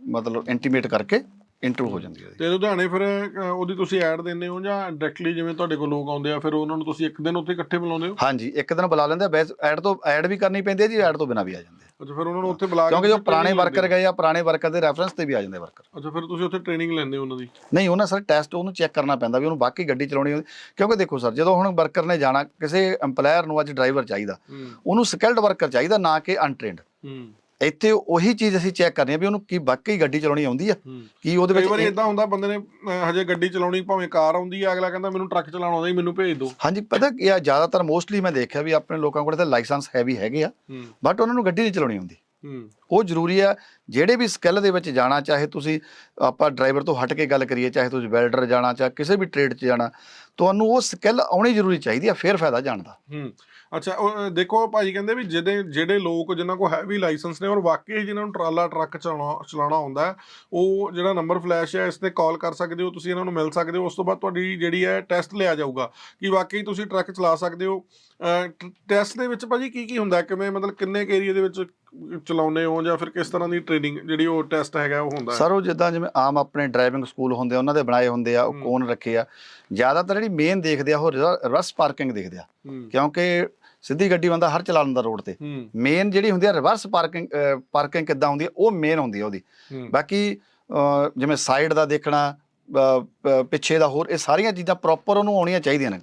ਮਤਲਬ ਇੰਟੀਮੇਟ ਕਰਕੇ ਇੰਟਰਵਿਊ ਹੋ ਜਾਂਦੀ ਹੈ। ਤੇ ਲੁਧਿਆਣੇ ਫਿਰ ਉਹਦੀ ਤੁਸੀਂ ਐਡ ਦਿੰਦੇ ਹੋ ਜਾਂ ਡਾਇਰੈਕਟਲੀ ਜਿਵੇਂ ਤੁਹਾਡੇ ਕੋਲ ਲੋਕ ਆਉਂਦੇ ਆ ਫਿਰ ਉਹਨਾਂ ਨੂੰ ਤੁਸੀਂ ਇੱਕ ਦਿਨ ਉੱਥੇ ਇਕੱਠੇ ਬੁਲਾਉਂਦੇ ਹੋ ਹਾਂਜੀ ਇੱਕ ਦਿਨ ਬੁਲਾ ਲੈਂਦੇ ਆ ਐਡ ਤੋਂ ਐਡ ਵੀ ਕਰਨੀ ਪੈਂਦੀ ਹੈ ਜੀ ਐਡ ਤੋਂ ਬਿਨਾਂ ਵੀ ਆ ਜਾਂਦੇ। ਅੱਛਾ ਫਿਰ ਉਹਨਾਂ ਨੂੰ ਉੱਥੇ ਬੁਲਾ ਕੇ ਕਿਉਂਕਿ ਜੋ ਤੁਸੀਂ ਪੁਰਾਣੇ training ਵਰਕਰ ਲੈਂਦੇ ਗਏ ਆ ਪੁਰਾਣੇ ਵਰਕਰ ਦੇ ਰੈਫਰੈਂਸ ਤੇ ਵੀ ਆ ਜਾਂਦੇ ਵਰਕਰ ਹੋ। ਅੱਛਾ ਫਿਰ ਤੁਸੀਂ ਉੱਥੇ ਟ੍ਰੇਨਿੰਗ ਲੈਂਦੇ ਹੋ ਉਹਨਾਂ ਦੀ? ਨਹੀਂ ਉਹਨਾਂ ਸਰ ਟੈਸਟ ਉਹਨੂੰ ਚੈੱਕ ਕਰਨਾ ਪੈਂਦਾ ਵੀ ਉਹਨੂੰ ਬਾਕੀ ਗੱਡੀ ਚਲਾਉਣੀ ਆਉਂਦੀ ਕਿਉਂਕਿ ਦੇਖੋ ਸਰ ਜਦੋਂ ਹੁਣ ਵਰਕਰ ਨੇ ਜਾਣਾ ਕਿਸੇ EMPLOYER ਨੂੰ ਅੱਜ ਡਰਾਈਵਰ ਚਾਹੀਦਾ ਹੂੰ। ਉਹਨੂੰ ਸਕਿਲਡ ਵਰਕਰ ਚਾਹੀਦਾ ਨਾ ਕਿ ਅਨਟ੍ਰੇਨਡ ਹੂੰ। ਇੱਥੇ ਉਹੀ ਚੀਜ਼ ਅਸੀਂ ਚੈੱਕ ਕਰਨੀ ਆ ਵੀ ਉਹਨੂੰ ਕੀ ਵਾਕਈ ਗੱਡੀ ਚਲਾਉਣੀ ਆਉਂਦੀ ਆ ਹੂੰ। ਕੀ ਉਹਦੇ ਕਈ ਵਿੱਚ ਵਾਰੀ ਇਹ- ਇਦਾਂ ਹੁੰਦਾ ਬੰਦੇ ਨੇ ਅਹ, ਹਜੇ ਗੱਡੀ ਚਲਾਉਣੀ ਭਾਵੇਂ ਕਾਰ ਆਉਂਦੀ ਆ ਅਗਲਾ ਕਹਿੰਦਾ ਮੈਨੂੰ ਟਰੱਕ ਚਲਾਉਣਾ ਆਉਂਦਾ ਜੀ ਮੈਨੂੰ ਭੇਜ ਦਿਓ। ਹਾਂਜੀ ਪਤਾ ਕੀ ਆ ਜ਼ਿਆਦਾਤਰ ਮੋਸਟਲੀ ਮੈਂ ਦੇਖਿਆ ਵੀ ਆਪਣੇ ਲੋਕਾਂ ਕੋਲ ਤਾਂ ਲਾਇਸੈਂਸ ਹੈਵੀ ਹੈਗੇ ਆ ਹੂੰ। ਬਟ ਉਹਨਾਂ ਨੂੰ ਗੱਡੀ ਨਹੀਂ ਚਲਾਉਣੀ ਆਉਂਦੀ। ਹੂੰ। ਉਹ ਜ਼ਰੂਰੀ ਆ ਜਿਹੜੇ ਵੀ ਸਕਿੱਲ ਦੇ ਵਿੱਚ ਜਾਣਾ ਚਾਹੇ ਤੁਸੀਂ ਆਪਾਂ ਡਰਾਈਵਰ ਤੋਂ ਹਟ ਕੇ ਗੱਲ ਕਰੀਏ ਚਾਹੇ ਤੁਸੀਂ ਵੈਲਡਰ ਜਾਣਾ ਚਾਹੇ ਕਿਸੇ ਵੀ ਟ੍ਰੇਡ 'ਚ ਜਾਣਾ ਤੁਹਾਨੂੰ ਉਹ ਸਕਿੱਲ ਆਉਣੀ ਜ਼ਰੂਰੀ ਚਾਹੀਦੀ ਆ ਫਿਰ ਫਾਇਦਾ ਜਾਣ ਦਾ। ਹੂੰ। ਅੱਛਾ ਉਹ, ਅਹ, ਦੇਖੋ ਭਾਜੀ ਕਹਿੰਦੇ ਵੀ ਜਿਹਦੇ ਜਿਹੜੇ ਲੋਕ ਜਿਨ੍ਹਾਂ ਕੋਲ ਹੈਵੀ ਲਾਇਸੈਂਸ ਨੇ ਔਰ ਵਾਕਈ ਜਿਨ੍ਹਾਂ ਨੂੰ ਟਰਾਲਾ ਟਰੱਕ ਚਲਾਉਣਾ ਚਲਾਉਣਾ ਆਉਂਦਾ ਉਹ ਜਿਹੜਾ ਨੰਬਰ ਫਲੈਸ਼ ਹੈ ਇਸ ਤੇ ਕਾਲ ਕਰ ਸਕਦੇ ਹੋ ਤੁਸੀਂ ਇਹਨਾਂ ਨੂੰ ਮਿਲ ਸਕਦੇ ਹੋ ਉਸ ਤੋਂ ਬਾਅਦ ਤੁਹਾਡੀ ਜਿਹੜੀ ਹੈ ਟੈਸਟ ਲਿਆ ਜਾਊਗਾ ਕਿ ਵਾਕਈ ਤੁਸੀਂ ਟਰੱਕ ਚਲਾ ਸਕਦੇ ਹੋ। ਟੈਸਟ ਦੇ ਵਿੱਚ ਭਾਜੀ ਕੀ ਕੀ ਹੁੰਦਾ? ਕਿਵੇਂ ਮਤਲਬ ਕਿੰਨੇ ਏਰੀਆ ਦੇ ਵਿੱਚ ਚਲਾਉਂਦੇ ਹੋ ਜਾਂ ਫਿਰ ਕਿਸ ਤਰ੍ਹਾਂ ਦੀ ਟ੍ਰੇਨਿੰਗ ਜਿਹੜੀ ਉਹ ਟੈਸਟ ਹੈਗਾ ਉਹ ਹੁੰਦਾ? ਸਰ ਉਹ ਜਿੱਦਾਂ ਜਿਵੇਂ ਆਮ ਆਪਣੇ ਡਰਾਈਵਿੰਗ ਸਕੂਲ ਹੁੰਦੇ ਆ ਉਹਨਾਂ ਦੇ ਬਣਾਏ ਹੁੰਦੇ ਆ ਉਹ। ਕੌਣ ਰੱਖੇ ਆ। ਜ਼ਿਆਦਾਤਰ ਜਿਹੜੀ ਮੇਨ ਦੇਖਦੇ ਆ ਉਹ ਰਿਵਰਸ ਪਾਰਕਿੰਗ ਦੇਖਦੇ ਆ। ਕਿਉਂਕਿ ਸਿੱਧੀ ਗੱਡੀ ਬੰਦਾ ਹਰ ਚਲਾ ਲੈਂਦਾ ਰੋਡ ਤੇ। ਮੇਨ ਜਿਹੜੀ ਹੁੰਦੀ ਆ ਰਿਵਰਸ ਪਾਰਕਿੰਗ ਪਾਰਕਿੰਗ ਕਿੱਦਾਂ ਹੁੰਦੀ ਆ ਉਹ ਮੇਨ ਹੁੰਦੀ ਆ ਉਹਦੀ। ਬਾਕੀ ਜਿਵੇਂ ਸਾਈਡ ਦਾ ਦੇਖਣਾ ਪਿੱਛੇ ਦਾ ਹੋਰ, ਇਹ ਸਾਰੀਆਂ ਚੀਜ਼ਾਂ ਪ੍ਰੋਪਰ ਉਹਨੂੰ ਆਉਣੀਆਂ ਚਾਹੀਦੀਆਂ ਨੇ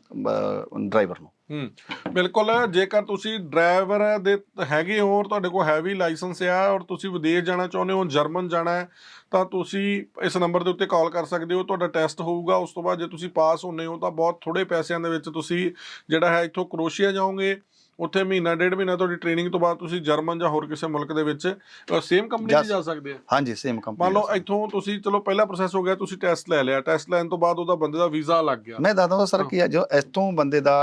ਡਰਾਈਵਰ ਨੂੰ। ਹੂੰ, ਬਿਲਕੁਲ, ਜੇਕਰ ਤੁਸੀਂ ਡਰਾਈਵਰ ਦੇ ਹੈਗੇ ਹੋ ਔਰ ਤੁਹਾਡੇ ਕੋਲ ਹੈਵੀ ਲਾਇਸੈਂਸ ਆ ਔਰ ਤੁਸੀਂ ਵਿਦੇਸ਼ ਜਾਣਾ ਚਾਹੁੰਦੇ ਹੋ, ਜਰਮਨ ਜਾਣਾ ਹੈ, ਤਾਂ ਤੁਸੀਂ ਇਸ ਨੰਬਰ ਦੇ ਉੱਤੇ ਕਾਲ ਕਰ ਸਕਦੇ ਹੋ, ਤੁਹਾਡਾ ਟੈਸਟ ਹੋਊਗਾ, ਉਸ ਤੋਂ ਬਾਅਦ ਜੇ ਤੁਸੀਂ ਪਾਸ ਹੁੰਨੇ ਹੋ, ਤਾਂ ਬਹੁਤ ਥੋੜੇ ਪੈਸਿਆਂ ਦੇ ਵਿੱਚ ਤੁਸੀਂ ਜਿਹੜਾ ਹੈ ਇੱਥੋਂ ਕਰੋਸ਼ੀਆ ਜਾਓਗੇ। ਉੱਥੇ ਮਹੀਨਾ ਡੇਢ ਮਹੀਨਾ ਤੁਹਾਡੀ ਟ੍ਰੇਨਿੰਗ ਤੋਂ ਬਾਅਦ ਤੁਸੀਂ ਜਰਮਨ ਜਾਂ ਹੋਰ ਕਿਸੇ ਮੁਲਕ ਦੇ ਵਿੱਚ ਸੇਮ ਕੰਪਨੀ 'ਚ ਜਾ ਸਕਦੇ ਆ? ਹਾਂਜੀ ਸੇਮ ਕੰਪਨੀ ਮੰਨ ਲਓ ਇੱਥੋਂ ਤੁਸੀਂ ਚਲੋ ਪਹਿਲਾ ਪ੍ਰੋਸੈਸ ਹੋ ਗਿਆ ਤੁਸੀਂ ਟੈਸਟ ਲੈ ਲਿਆ। ਟੈਸਟ ਲੈਣ ਤੋਂ ਬਾਅਦ ਉਹਦਾ ਬੰਦੇ ਦਾ ਵੀਜ਼ਾ ਲੱਗ ਗਿਆ। ਮੈਂ ਦੱਸਦਾ ਸਰ ਕੀ ਹੈ ਜੋ ਇੱਥੋਂ ਬੰਦੇ ਦਾ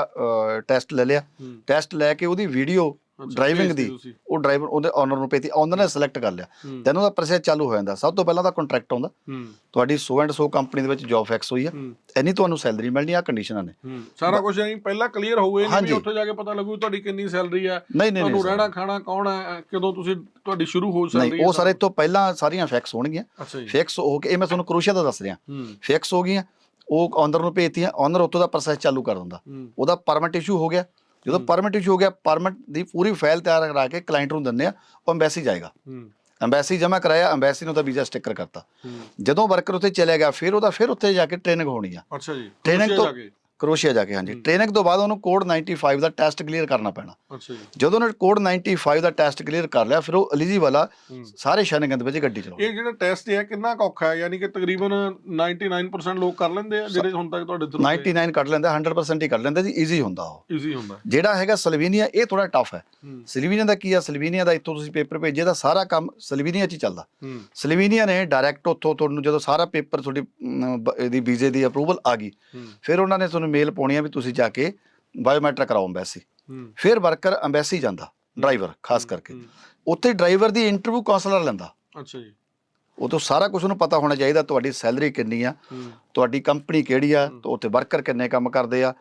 ਟੈਸਟ ਲੈ ਲਿਆ। ਟੈਸਟ ਲੈ ਕੇ ਉਹਦੀ ਵੀਡੀਓ ਡਰਾਈਵਿੰਗ ਦੀ। ਉਹ ਡਰਾਈਵਰ ਉਹਦੇ ਓਨਰ ਨੂੰ ਪੇਤੀ ਓਨਰ ਨੇ ਸਿਲੈਕਟ ਕਰ ਲਿਆ। ਹੂੰ। ਤੈਨੂੰ ਦਾ ਪ੍ਰੋਸੈਸ ਚਾਲੂ ਹੋ ਜਾਂਦਾ। ਸਭ ਤੋਂ ਪਹਿਲਾਂ ਤਾਂ ਕੰਟਰੈਕਟ ਆਉਂਦਾ। ਹੂੰ। ਤੁਹਾਡੀ ਸੋ ਐਂਡ ਸੋ ਕੰਪਨੀ ਦੇ ਵਿੱਚ ਜੌਬ ਫਿਕਸ ਹੋਈ ਆ। ਹੂੰ। ਇੰਨੀ ਤੁਹਾਨੂੰ ਸੈਲਰੀ ਮਿਲਣੀ ਆ ਕੰਡੀਸ਼ਨਾਂ ਨੇ। ਹੂੰ। ਸਾਰਾ ਕੁਝ ਐਂ ਪਹਿਲਾਂ ਕਲੀਅਰ ਹੋਊ ਇਹ ਨਹੀਂ। ਉੱਥੇ ਜਾ ਕੇ ਪਤਾ ਲੱਗੂ ਤੁਹਾਡੀ ਕਿੰਨੀ ਸੈਲਰੀ ਹੈ ਨਹੀਂ ਤੁਹਾਨੂੰ ਰਹਿਣਾ। ਖਾਣਾ ਕੌਣ ਹੈ ਕਦੋਂ ਤੁਸੀਂ ਤੁਹਾਡੀ ਸ਼ੁਰੂ ਹੋ ਸਕਦੀ ਨਹੀਂ ਉਹ ਸਾਰੇ ਤੋਂ ਪਹਿਲਾਂ ਸਾਰੀਆਂ ਫਿਕਸ ਹੋਣਗੀਆਂ। ਫਿਕਸ ਹੋ ਕੇ ਇਹ ਮੈਂ ਤੁਹਾਨੂੰ ਕਰੋਸ਼ੀਆ ਦਾ ਦੱਸ ਰਿਹਾ। ਹੂੰ। ਫਿਕਸ ਹੋ ਗਈਆਂ ਉਹ ਓਨਰ ਨੂੰ ਭੇਜਤੀਆਂ ਓਨਰ ਉੱਥੋਂ ਦਾ ਪ੍ਰੋਸੈਸ ਚਾਲੂ ਕਰ ਦਿੰਦਾ। ਹੂੰ। ਉਹਦਾ ਪਰਮਿਟ ਇਸ਼ੂ ਹੋ ਗਿਆ। ਜਦੋਂ ਪਰਮਿਟ ਇਸ਼ੂ ਹੋ ਗਿਆ ਪਰਮਿਟ ਦੀ ਪੂਰੀ ਫਾਈਲ ਤਿਆਰ ਕਰਾ ਕੇ ਕਲਾਇੰਟ ਨੂੰ ਦਿੰਦੇ ਆ ਉਹ ਐਮਬੈਸੀ ਜਾਏਗਾ। ਐਮਬੈਸੀ ਜਮ੍ਹਾਂ ਕਰਾਇਆ ਐਮਬੈਸੀ ਨੂੰ ਤਾਂ ਵੀਜ਼ਾ ਸਟicker ਕਰਤਾ। ਜਦੋਂ ਵਰਕਰ ਉੱਥੇ ਚਲੇ ਗਿਆ ਫਿਰ ਉਹਦਾ ਫਿਰ ਉੱਥੇ ਜਾ ਕੇ ਟ੍ਰੇਨਿੰਗ ਹੋਣੀ ਆ। ਅੱਛਾ ਜੀ। ਕਰੋਸ਼ੀਆ ਤੋਂ-। ਕਰੋਸ਼ੀਆ ਜਾ ਕੇ ਹਾਂਜੀ। ਟ੍ਰੇਨਿੰਗ ਤੋਂ ਬਾਅਦ ਉਹਨੂੰ ਕੋਡ 95 ਦਾ ਟੈਸਟ ਕਲੀਅਰ ਕਰਨਾ ਪੈਣਾ। ਅੱਛਾ ਜੀ। ਜਦੋਂ ਉਹਨੇ ਕੋਡ 95 ਦਾ ਟੈਸਟ ਕਲੀਅਰ ਕਰ ਲਿਆ ਫਿਰ ਉਹ ਐਲੀਜੀਬਲ ਆ। ਸਾਰੇ ਸ਼ਨਗੰਦ ਵਿੱਚ ਗੱਡੀ ਚਲਾਉਣੀ। ਇਹ ਜਿਹੜਾ ਟੈਸਟ ਹੈ ਕਿੰਨਾ ਔਖਾ ਹੈ? ਯਾਨੀ ਕਿ ਤਕਰੀਬਨ 99% ਲੋਕ ਕਰ ਲੈਂਦੇ ਆ ਜਿਹੜੇ ਹੁਣ ਤੱਕ ਤੁਹਾਡੇ ਥਰੂ 99 ਕੱਢ ਲੈਂਦਾ 100% ਹੀ ਕੱਢ ਲੈਂਦਾ ਜੀ ਈਜ਼ੀ ਹੁੰਦਾ ਉਹ। ਈਜ਼ੀ ਹੁੰਦਾ। ਜਿਹੜਾ ਹੈਗਾ ਸਲਵੀਨੀਆ ਇਹ ਥੋੜਾ ਟਫ ਹੈ। ਸਲਵੀਨੀਆ ਦਾ ਕੀ ਆ? ਸਲਵੀਨੀਆ ਦਾ ਇੱਥੋਂ ਤੁਸੀਂ ਪੇਪਰ ਭੇਜੇ ਦਾ ਸਾਰਾ ਕੰਮ ਸਲਵੀਨੀਆ 'ਚ ਹੀ ਚੱਲਦਾ। ਸਲਵੀਨੀਆ ਨੇ ਡਾਇਰੈਕਟ ਉੱਥੋਂ ਤੁਹਾਨੂੰ ਜਦੋਂ ਸਾਰਾ ਪੇਪਰ ਤੁਹਾਡੀ ਇਹਦੀ ਵੀਜ਼ੇ ਦੀ ਅਪਰੂਵਲ ਆ ਗਈ ਫਿਰ ਉਹਨਾਂ ਨੇ ਤੁਹਾਨੂੰ ਮੇਲ ਪਾਉਣੀ ਆ ਵੀ ਤੁਸੀਂ ਜਾ ਕੇ ਬਾਇਓਮੈਟ੍ਰਿਕ ਕਰਾਓ ਐਮਬੈਸੀ ਫਿਰ ਵਰਕਰ ਐਮਬੈਸੀ ਜਾਂਦਾ ਡਰਾਈਵਰ ਖਾਸ ਕਰਕੇ। ਉੱਥੇ ਡਰਾਈਵਰ ਦੀ ਇੰਟਰਵਿਊ ਕਾਉਂਸਲਰ ਲੈਂਦਾ। ਅੱਛਾ ਜੀ। ਉਹ ਤੋਂ ਸਾਰਾ ਕੁਝ ਉਹਨੂੰ ਪਤਾ ਹੋਣਾ ਚਾਹੀਦਾ ਤੁਹਾਡੀ ਸੈਲਰੀ ਕਿੰਨੀ ਆ ਤੁਹਾਡੀ ਕੰਪਨੀ ਕਿਹੜੀ ਆ ਤੇ ਉੱਥੇ ਵਰਕਰ ਕਿੰਨੇ ਕੰਮ ਕਰਦੇ ਆ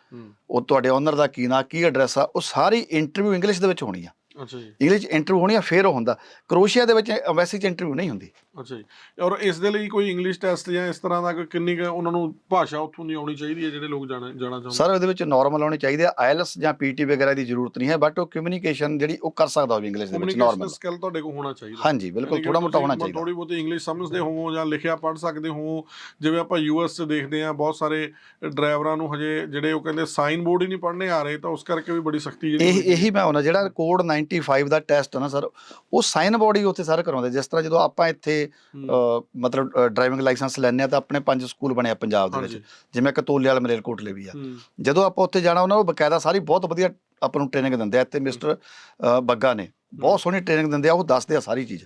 ਉਹ ਤੁਹਾਡੇ ਓਨਰ ਦਾ ਕੀ ਨਾਂ ਕੀ ਐਡਰੈਸ ਆ ਉਹ ਸਾਰੀ ਇੰਟਰਵਿਊ ਇੰਗਲਿਸ਼ ਦੇ ਵਿੱਚ ਹੋਣੀ ਆ। ਅੱਛਾ ਜੀ। ਇੰਗਲਿਸ਼ ਇੰਟਰਵਿਊ ਹੋਣੀ ਆ ਫਿਰ ਉਹ ਹੁੰਦਾ ਕਰੋਸ਼ੀਆ ਦੇ ਵਿੱਚ ਐਮਬੈਸੀ 'ਚ ਇੰਟਰਵਿਊ ਨਹੀਂ ਹੁੰਦੀ। ਅੱਛਾ ਜੀ। ਔਰ ਇਸ ਦੇ ਲਈ ਕੋਈ ਇੰਗਲਿਸ਼ ਟੈਸਟ ਜਾਂ ਇਸ ਤਰ੍ਹਾਂ ਦਾ ਕੋਈ ਕਿੰਨੀ ਕੁ ਉਹਨਾਂ ਨੂੰ ਭਾਸ਼ਾ ਉੱਥੋਂ ਦੀ ਆਉਣੀ ਚਾਹੀਦੀ ਹੈ ਜਿਹੜੇ ਲੋਕ ਜਾਣਾ ਜਾਣਾ ਚਾਹੁੰਦੇ? ਸਰ ਇਹਦੇ ਵਿੱਚ ਨਾਰਮਲ ਹੋਣੇ ਚਾਹੀਦੇ ਆ ਆਇਲਸ ਜਾਂ ਪੀਟੀ ਵਗੈਰਾ ਦੀ ਜ਼ਰੂਰਤ ਨਹੀਂ ਹੈ ਬਟ ਉਹ ਕਮਿਊਨੀਕੇਸ਼ਨ ਜਿਹੜੀ ਉਹ ਕਰ ਸਕਦਾ ਹੋਵੇ ਇੰਗਲਿਸ਼ ਦੇ ਵਿੱਚ ਕਮਿਊਨੀਕੇਸ਼ਨ ਨਾਰਮਲ ਸਕਿੱਲ ਤੁਹਾਡੇ ਕੋਲ ਹੋਣਾ ਚਾਹੀਦਾ। ਹਾਂਜੀ ਬਿਲਕੁਲ ਥੋੜਾ ਮੋਟਾ ਹੋਣਾ ਚਾਹੀਦਾ। ਥੋੜੀ ਬਹੁਤੀ ਇੰਗਲਿਸ਼ ਸਮਝਦੇ ਹੋ ਜਾਂ ਲਿਖਿਆ ਪੜ੍ਹ ਸਕਦੇ ਹੋ ਜਿਵੇਂ ਆਪਾਂ ਯੂਐਸ 'ਚ ਦੇਖਦੇ ਆ ਬਹੁਤ ਸਾਰੇ ਡਰਾਈਵਰਾਂ ਨੂੰ ਹਜੇ ਜਿਹੜੇ ਉਹ ਕਹਿੰਦੇ ਸਾਈਨ ਬੋਰਡ ਹੀ ਨਹੀਂ ਪੜ੍ਹਨੇ ਆ ਰਹੇ ਤਾਂ ਉਸ ਕਰਕੇ ਵੀ ਬੜੀ ਸਖਤੀ ਜਿਹੜੀ ਇਹ ਮੈਂ ਉਹਨਾਂ ਜਿਹੜਾ ਕੋਡ 95 ਦਾ ਟੈਸਟ ਹੈ ਨਾ ਸਰ ਉਹ ਸਾਈਨ ਬੋਡੀ ਉੱਥੇ ਸਾਰੇ ਕਰਵਾਉਂਦੇ ਜਿਸ ਤਰ੍ਹਾਂ ਜਦੋਂ ਆਪਾਂ ਇੱਥੇ ਮਤਲਬ ਡਰਾਈਵਿੰਗ ਲਾਇਸੈਂਸ ਲੈਣੇ ਆ ਤਾਂ ਆਪਣੇ ਪੰਜ ਸਕੂਲ ਬਣੇ ਆ ਪੰਜਾਬ ਦੇ ਵਿੱਚ। ਜਿਵੇਂ ਕਤੋਲੇ ਵਾਲਾ ਮਲੇਰਕੋਟਲੇ ਵੀ ਆ। ਜਦੋਂ ਆਪਾਂ ਉੱਥੇ ਜਾਣਾ ਉਹਨਾਂ ਨੂੰ ਬਕਾਇਦਾ ਸਾਰੀ ਬਹੁਤ ਵਧੀਆ ਆਪਾਂ ਨੂੰ ਟ੍ਰੇਨਿੰਗ ਦਿੰਦੇ ਆ ਤੇ ਮਿਸਟਰ ਬੱਗਾ ਨੇ। ਬਹੁਤ ਸੋਹਣੀ ਟ੍ਰੇਨਿੰਗ ਦਿੰਦੇ ਆ ਉਹ ਦੱਸਦੇ ਆ ਸਾਰੀ ਚੀਜ਼।